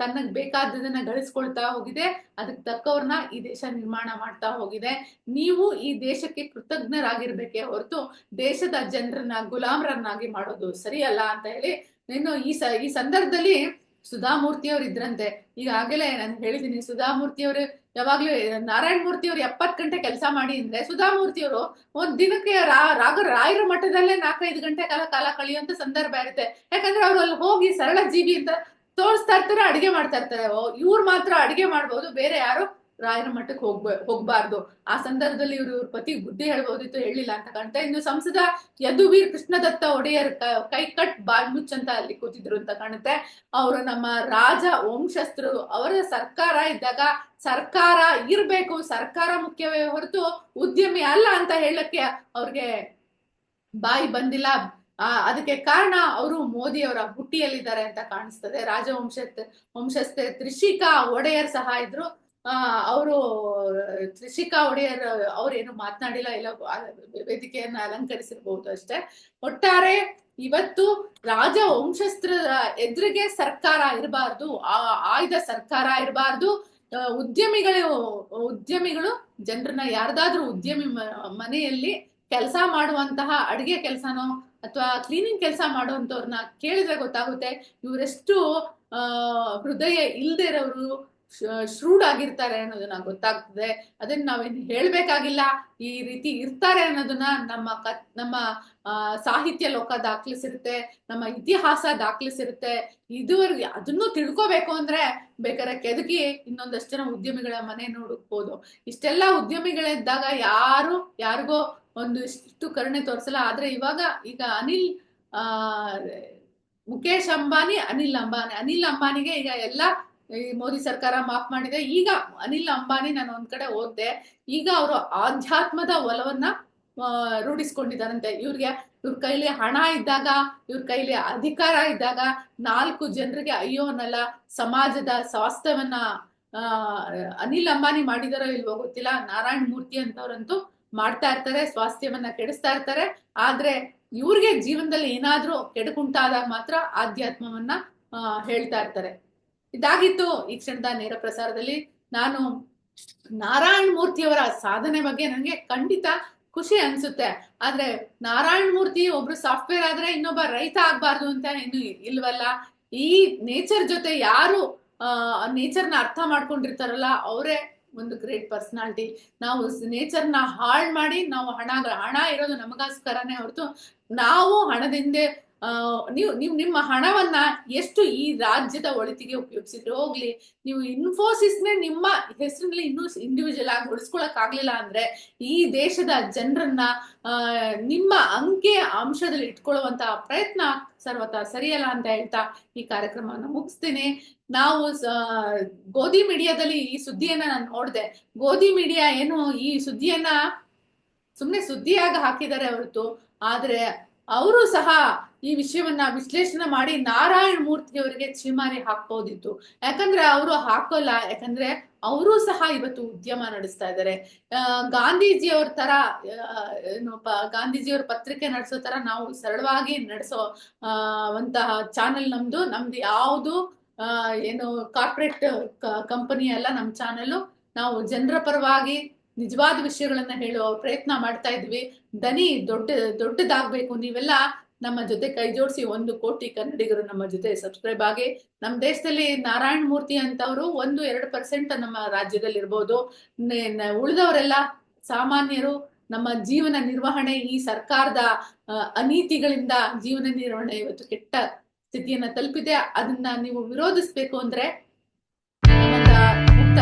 ತನ್ನಗ್ ಬೇಕಾದದನ್ನ ಗಳಿಸ್ಕೊಳ್ತಾ ಹೋಗಿದೆ ಅದಕ್ಕೆ ತಕ್ಕವ್ರನ್ನ ಈ ದೇಶ ನಿರ್ಮಾಣ ಮಾಡ್ತಾ ಹೋಗಿದೆ. ನೀವು ಈ ದೇಶಕ್ಕೆ ಕೃತಜ್ಞರಾಗಿರ್ಬೇಕೇ ಹೊರತು ದೇಶದ ಜನರನ್ನ, ಗುಲಾಮರನ್ನಾಗಿ ಮಾಡೋದು ಸರಿಯಲ್ಲ ಅಂತ ಹೇಳಿ ಇನ್ನು ಈ ಸ, ಈ ಸಂದರ್ಭದಲ್ಲಿ ಸುಧಾಮೂರ್ತಿ ಅವ್ರು ಇದ್ರಂತೆ. ಈಗಾಗಲೇ ನಾನು ಹೇಳಿದ್ದೀನಿ ಸುಧಾಮೂರ್ತಿ ಅವರು ಯಾವಾಗ್ಲೂ, ನಾರಾಯಣ ಮೂರ್ತಿ ಅವರು ಎಪ್ಪತ್ ಗಂಟೆ ಕೆಲಸ ಮಾಡಿ ಅಂದ್ರೆ ಸುಧಾಮೂರ್ತಿ ಅವರು ಒಂದ್ ದಿನಕ್ಕೆ ರಾಗ, ರಾಯರ ಮಠದಲ್ಲೇ ನಾಲ್ಕೈದು ಗಂಟೆ ಕಾಲ ಕಾಲ ಕಳೆಯುವಂತ ಸಂದರ್ಭ ಇರುತ್ತೆ. ಯಾಕಂದ್ರೆ ಅವ್ರು ಅಲ್ಲಿ ಹೋಗಿ ಸರಳ ಜೀವಿ ಅಂತ ತೋರಿಸ್ತಾ ಇರ್ತಾರೆ ಅಡಿಗೆ ಮಾಡ್ತಾ ಇರ್ತಾರೆ ಇವ್ರು ಮಾತ್ರ ಅಡಿಗೆ ಮಾಡ್ಬೋದು, ಬೇರೆ ಯಾರು ರಾಯರ ಮಠಕ್ಕೆ ಹೋಗ್ಬ, ಹೋಗ್ಬಾರ್ದು. ಆ ಸಂದರ್ಭದಲ್ಲಿ ಇವ್ರು ಇವ್ರ ಪತಿ ಬುದ್ಧಿ ಹೇಳ್ಬೋದಿತ್ತು, ಹೇಳಿಲ್ಲ ಅಂತ ಕಾಣ್ತಾ ಇನ್ನು ಸಂಸದ ಯದುವೀರ್ ಕೃಷ್ಣದತ್ತ ಒಡೆಯರ್ ಕ- ಕಟ್ ಬಾಲ್ ಮುಚ್ಚಂತ ಅಲ್ಲಿ ಕೂತಿದ್ರು ಅಂತ ಕಾಣುತ್ತೆ. ಅವರು ನಮ್ಮ ರಾಜ ವಂಶಸ್ಥರು ಅವರ ಸರ್ಕಾರ ಇದ್ದಾಗ ಸರ್ಕಾರ ಇರ್ಬೇಕು, ಸರ್ಕಾರ ಮುಖ್ಯವೇ ಹೊರತು ಉದ್ಯಮಿ ಅಲ್ಲ ಅಂತ ಹೇಳಕ್ಕೆ ಅವ್ರಿಗೆ ಬಾಯಿ ಬಂದಿಲ್ಲ. ಆ, ಅದಕ್ಕೆ ಕಾರಣ ಅವರು ಮೋದಿ ಅವರ ಅಂತ ಕಾಣಿಸ್ತದೆ. ರಾಜವಂಶ ವಂಶಸ್ಥೆ ತ್ರಿಷಿಕಾ ಒಡೆಯರ್ ಸಹ ಇದ್ರು. ಆ ಅವರು ತ್ರಿಷಿಕಾ ಒಡೆಯರ್ ಅವ್ರೇನು ಮಾತನಾಡಿಲ್ಲ ಇಲ್ಲ ವೇದಿಕೆಯನ್ನ ಅಲಂಕರಿಸಿರ್ಬಹುದು ಅಷ್ಟೇ. ಒಟ್ಟಾರೆ ಇವತ್ತು ರಾಜ ವಂಶಸ್ತ್ರ ಎದುರಿಗೆ ಸರ್ಕಾರ ಇರಬಾರ್ದು ಆ ಆಯ್ದ ಸರ್ಕಾರ ಇರಬಾರ್ದು. ಉದ್ಯಮಿಗಳು ಉದ್ಯಮಿಗಳು ಜನರನ್ನ ಯಾರ್ದಾದ್ರೂ ಉದ್ಯಮಿ ಮನೆಯಲ್ಲಿ ಕೆಲಸ ಮಾಡುವಂತಹ ಅಡಿಗೆ ಕೆಲಸನೋ ಅಥವಾ ಕ್ಲೀನಿಂಗ್ ಕೆಲಸ ಮಾಡುವಂಥವ್ರನ್ನ ಕೇಳಿದ್ರೆ ಗೊತ್ತಾಗುತ್ತೆ ಇವರೆಷ್ಟು ಹೃದಯ ಇಲ್ಲದೆ ಇರೋರು ಶ್ರೂಡ್ ಆಗಿರ್ತಾರೆ ಅನ್ನೋದನ್ನ ಗೊತ್ತಾಗ್ತದೆ. ಅದನ್ನ ನಾವೇನು ಹೇಳ್ಬೇಕಾಗಿಲ್ಲ. ಈ ರೀತಿ ಇರ್ತಾರೆ ಅನ್ನೋದನ್ನ ನಮ್ಮ ಕ, ನಮ್ಮ ಸಾಹಿತ್ಯ ಲೋಕ ದಾಖಲಿಸಿರುತ್ತೆ, ನಮ್ಮ ಇತಿಹಾಸ ದಾಖಲಿಸಿರುತ್ತೆ. ಇದುವರೆಗೆ ಅದನ್ನು ತಿಳ್ಕೊಬೇಕು ಅಂದ್ರೆ ಬೇಕಾದ್ರೆ ಕೆದಕಿ ಇನ್ನೊಂದಷ್ಟು ಜನ ಉದ್ಯಮಿಗಳ ಮನೆ ನೋಡಬಹುದು ಇಷ್ಟೆಲ್ಲ ಉದ್ಯಮಿಗಳಿದ್ದಾಗ ಯಾರು, ಯಾರಿಗೋ ಒಂದು ಇಷ್ಟು ಕರುಣೆ ತೋರಿಸಲ್ಲ. ಆದ್ರೆ ಇವಾಗ ಈಗ ಅನಿಲ್, ಆ ಮುಖೇಶ್ ಅಂಬಾನಿ, ಅನಿಲ್ ಅಂಬಾನಿ. ಅನಿಲ್ ಅಂಬಾನಿಗೆ ಈಗ ಎಲ್ಲ ಈ ಮೋದಿ ಸರ್ಕಾರ ಮಾಫ್ ಮಾಡಿದೆ. ಈಗ ಅನಿಲ್ ಅಂಬಾನಿ ನಾನು ಒಂದ್ ಕಡೆ ಓದ್ದೆ. ಈಗ ಅವರು ಆಧ್ಯಾತ್ಮದ ಒಲವನ್ನ ರೂಢಿಸ್ಕೊಂಡಿದ್ದಾರಂತೆ. ಇವ್ರಿಗೆ ಇವ್ರ ಕೈಲಿ ಹಣ ಇದ್ದಾಗ, ಇವ್ರ ಕೈಲಿ ಅಧಿಕಾರ ಇದ್ದಾಗ ನಾಲ್ಕು ಜನರಿಗೆ ಅಯ್ಯೋ ಅನ್ನಲ್ಲ, ಸಮಾಜದ ಸ್ವಾಸ್ಥ್ಯವನ್ನ ಅನಿಲ್ ಅಂಬಾನಿ ಮಾಡಿದಾರೋ ಇಲ್ವೋ ಗೊತ್ತಿಲ್ಲ. ನಾರಾಯಣ್ ಮೂರ್ತಿ ಅಂತವ್ರಂತೂ ಮಾಡ್ತಾ ಇರ್ತಾರೆ, ಸ್ವಾಸ್ಥ್ಯವನ್ನ ಕೆಡಿಸ್ತಾ ಇರ್ತಾರೆ. ಆದ್ರೆ ಇವ್ರಿಗೆ ಜೀವನದಲ್ಲಿ ಏನಾದ್ರೂ ಕೆಡುಕುಂಟಾದಾಗ ಮಾತ್ರ ಆಧ್ಯಾತ್ಮವನ್ನ ಹೇಳ್ತಾ ಇರ್ತಾರೆ. ಇದಾಗಿತ್ತು ಈ ಕ್ಷಣದ ನೇರ ಪ್ರಸಾರದಲ್ಲಿ. ನಾನು ನಾರಾಯಣ ಮೂರ್ತಿಯವರ ಸಾಧನೆ ಬಗ್ಗೆ ನನಗೆ ಖಂಡಿತ ಖುಷಿ ಅನ್ಸುತ್ತೆ. ಆದ್ರೆ ನಾರಾಯಣ ಮೂರ್ತಿ ಒಬ್ರು ಸಾಫ್ಟ್ವೇರ್ ಆದ್ರೆ ಇನ್ನೊಬ್ಬ ರೈತ ಆಗ್ಬಾರ್ದು ಅಂತ ಏನು ಇಲ್ವಲ್ಲ? ಈ ನೇಚರ್ ಜೊತೆ ಯಾರು ನೇಚರ್ನ ಅರ್ಥ ಮಾಡ್ಕೊಂಡಿರ್ತಾರಲ್ಲ, ಅವರೇ ಒಂದು ಗ್ರೇಟ್ ಪರ್ಸನಾಲಿಟಿ ನಾವು ನೇಚರ್ನ ಹಾಳ್ ಮಾಡಿ ನಾವು ಹಣ ಹಣ ಇರೋದು ನಮಗೋಸ್ಕರನೇ ಹೊರತು ನಾವು ಹಣದಿಂದ ನೀವು ನೀವು ನಿಮ್ಮ ಹಣವನ್ನ ಎಷ್ಟು ಈ ರಾಜ್ಯದ ಒಳಿತಿಗೆ ಉಪಯೋಗಿಸಿದ್ರೆ ಹೋಗ್ಲಿ. ನೀವು ಇನ್ಫೋಸಿಸ್ನೇ ನಿಮ್ಮ ಹೆಸರಿನಲ್ಲಿ ಇನ್ನೂ ಇಂಡಿವಿಜುವಲ್ ಆಗಿ ಉಳಿಸ್ಕೊಳಕ್ ಆಗ್ಲಿಲ್ಲ ಅಂದ್ರೆ ಈ ದೇಶದ ಜನರನ್ನ ನಿಮ್ಮ ಅಂಕೆ ಅಂಶದಲ್ಲಿ ಇಟ್ಕೊಳ್ಳುವಂತ ಪ್ರಯತ್ನ ಸರ್ವತ ಸರಿಯಲ್ಲ ಅಂತ ಹೇಳ್ತಾ ಈ ಕಾರ್ಯಕ್ರಮವನ್ನು ಮುಗಿಸ್ತೀನಿ. ನಾವು ಗೋಧಿ ಮೀಡಿಯಾದಲ್ಲಿ ಈ ಸುದ್ದಿಯನ್ನ ನಾನು ನೋಡಿದೆ. ಗೋಧಿ ಮೀಡಿಯಾ ಏನು ಈ ಸುದ್ದಿಯನ್ನ ಸುಮ್ನೆ ಸುದ್ದಿಯಾಗಿ ಹಾಕಿದ್ದಾರೆ ಹೊರತು. ಆದ್ರೆ, ಅವರು ಸಹ ಈ ವಿಷಯವನ್ನ ವಿಶ್ಲೇಷಣೆ ಮಾಡಿ ನಾರಾಯಣ ಮೂರ್ತಿ ಅವರಿಗೆ ಚೀಮಾರಿ ಹಾಕ್ಬೋದಿತ್ತು. ಯಾಕಂದ್ರೆ ಅವರು ಹಾಕೋಲ್ಲ, ಯಾಕಂದ್ರೆ ಅವರು ಸಹ ಇವತ್ತು ಉದ್ಯಮ ನಡೆಸ್ತಾ ಇದ್ದಾರೆ. ಗಾಂಧೀಜಿಯವ್ರ ತರ ಏನು ಪ- ಗಾಂಧೀಜಿಯವ್ರ ಪತ್ರಿಕೆ ನಡೆಸೋ ತರ ನಾವು ಸರಳವಾಗಿ ನಡೆಸೋ ಅಂತಹ ಚಾನೆಲ್ ನಮ್ದು. ನಮ್ದು ಯಾವುದು ಏನು ಕಾರ್ಪೊರೇಟ್ ಕಂಪನಿ ಅಲ್ಲ ನಮ್ಮ ಚಾನೆಲ್ ನಾವು ಜನರ ಪರವಾಗಿ ನಿಜವಾದ ವಿಷಯಗಳನ್ನ ಹೇಳುವ ಪ್ರಯತ್ನ ಮಾಡ್ತಾ ಇದ್ವಿ. ದನಿ ದೊಡ್ಡ, ದೊಡ್ಡದಾಗ್ಬೇಕು. ನೀವೆಲ್ಲ ನಮ್ಮ ಜೊತೆ ಕೈ ಜೋಡಿಸಿ ಒಂದು ಕೋಟಿ ಕನ್ನಡಿಗರು ನಮ್ಮ ಜೊತೆ ಸಬ್ಸ್ಕ್ರೈಬ್ ಆಗಿ. ನಮ್ಮ ದೇಶದಲ್ಲಿ ನಾರಾಯಣ ಮೂರ್ತಿ ಅಂತವರು ಒಂದು ಎರಡು ಪರ್ಸೆಂಟ್ ನಮ್ಮ ರಾಜ್ಯದಲ್ಲಿ ಇರ್ಬೋದು ಉಳಿದವರೆಲ್ಲ ಸಾಮಾನ್ಯರು ನಮ್ಮ ಜೀವನ ನಿರ್ವಹಣೆ ಈ ಸರ್ಕಾರದ ಅನೀತಿಗಳಿಂದ ಜೀವನ ನಿರ್ವಹಣೆ ಇವತ್ತು ಕೆಟ್ಟ ಸ್ಥಿತಿಯನ್ನ ತಲುಪಿದೆ. ಅದನ್ನ ನೀವು ವಿರೋಧಿಸ್ಬೇಕು ಅಂದ್ರೆ ಮುಕ್ತ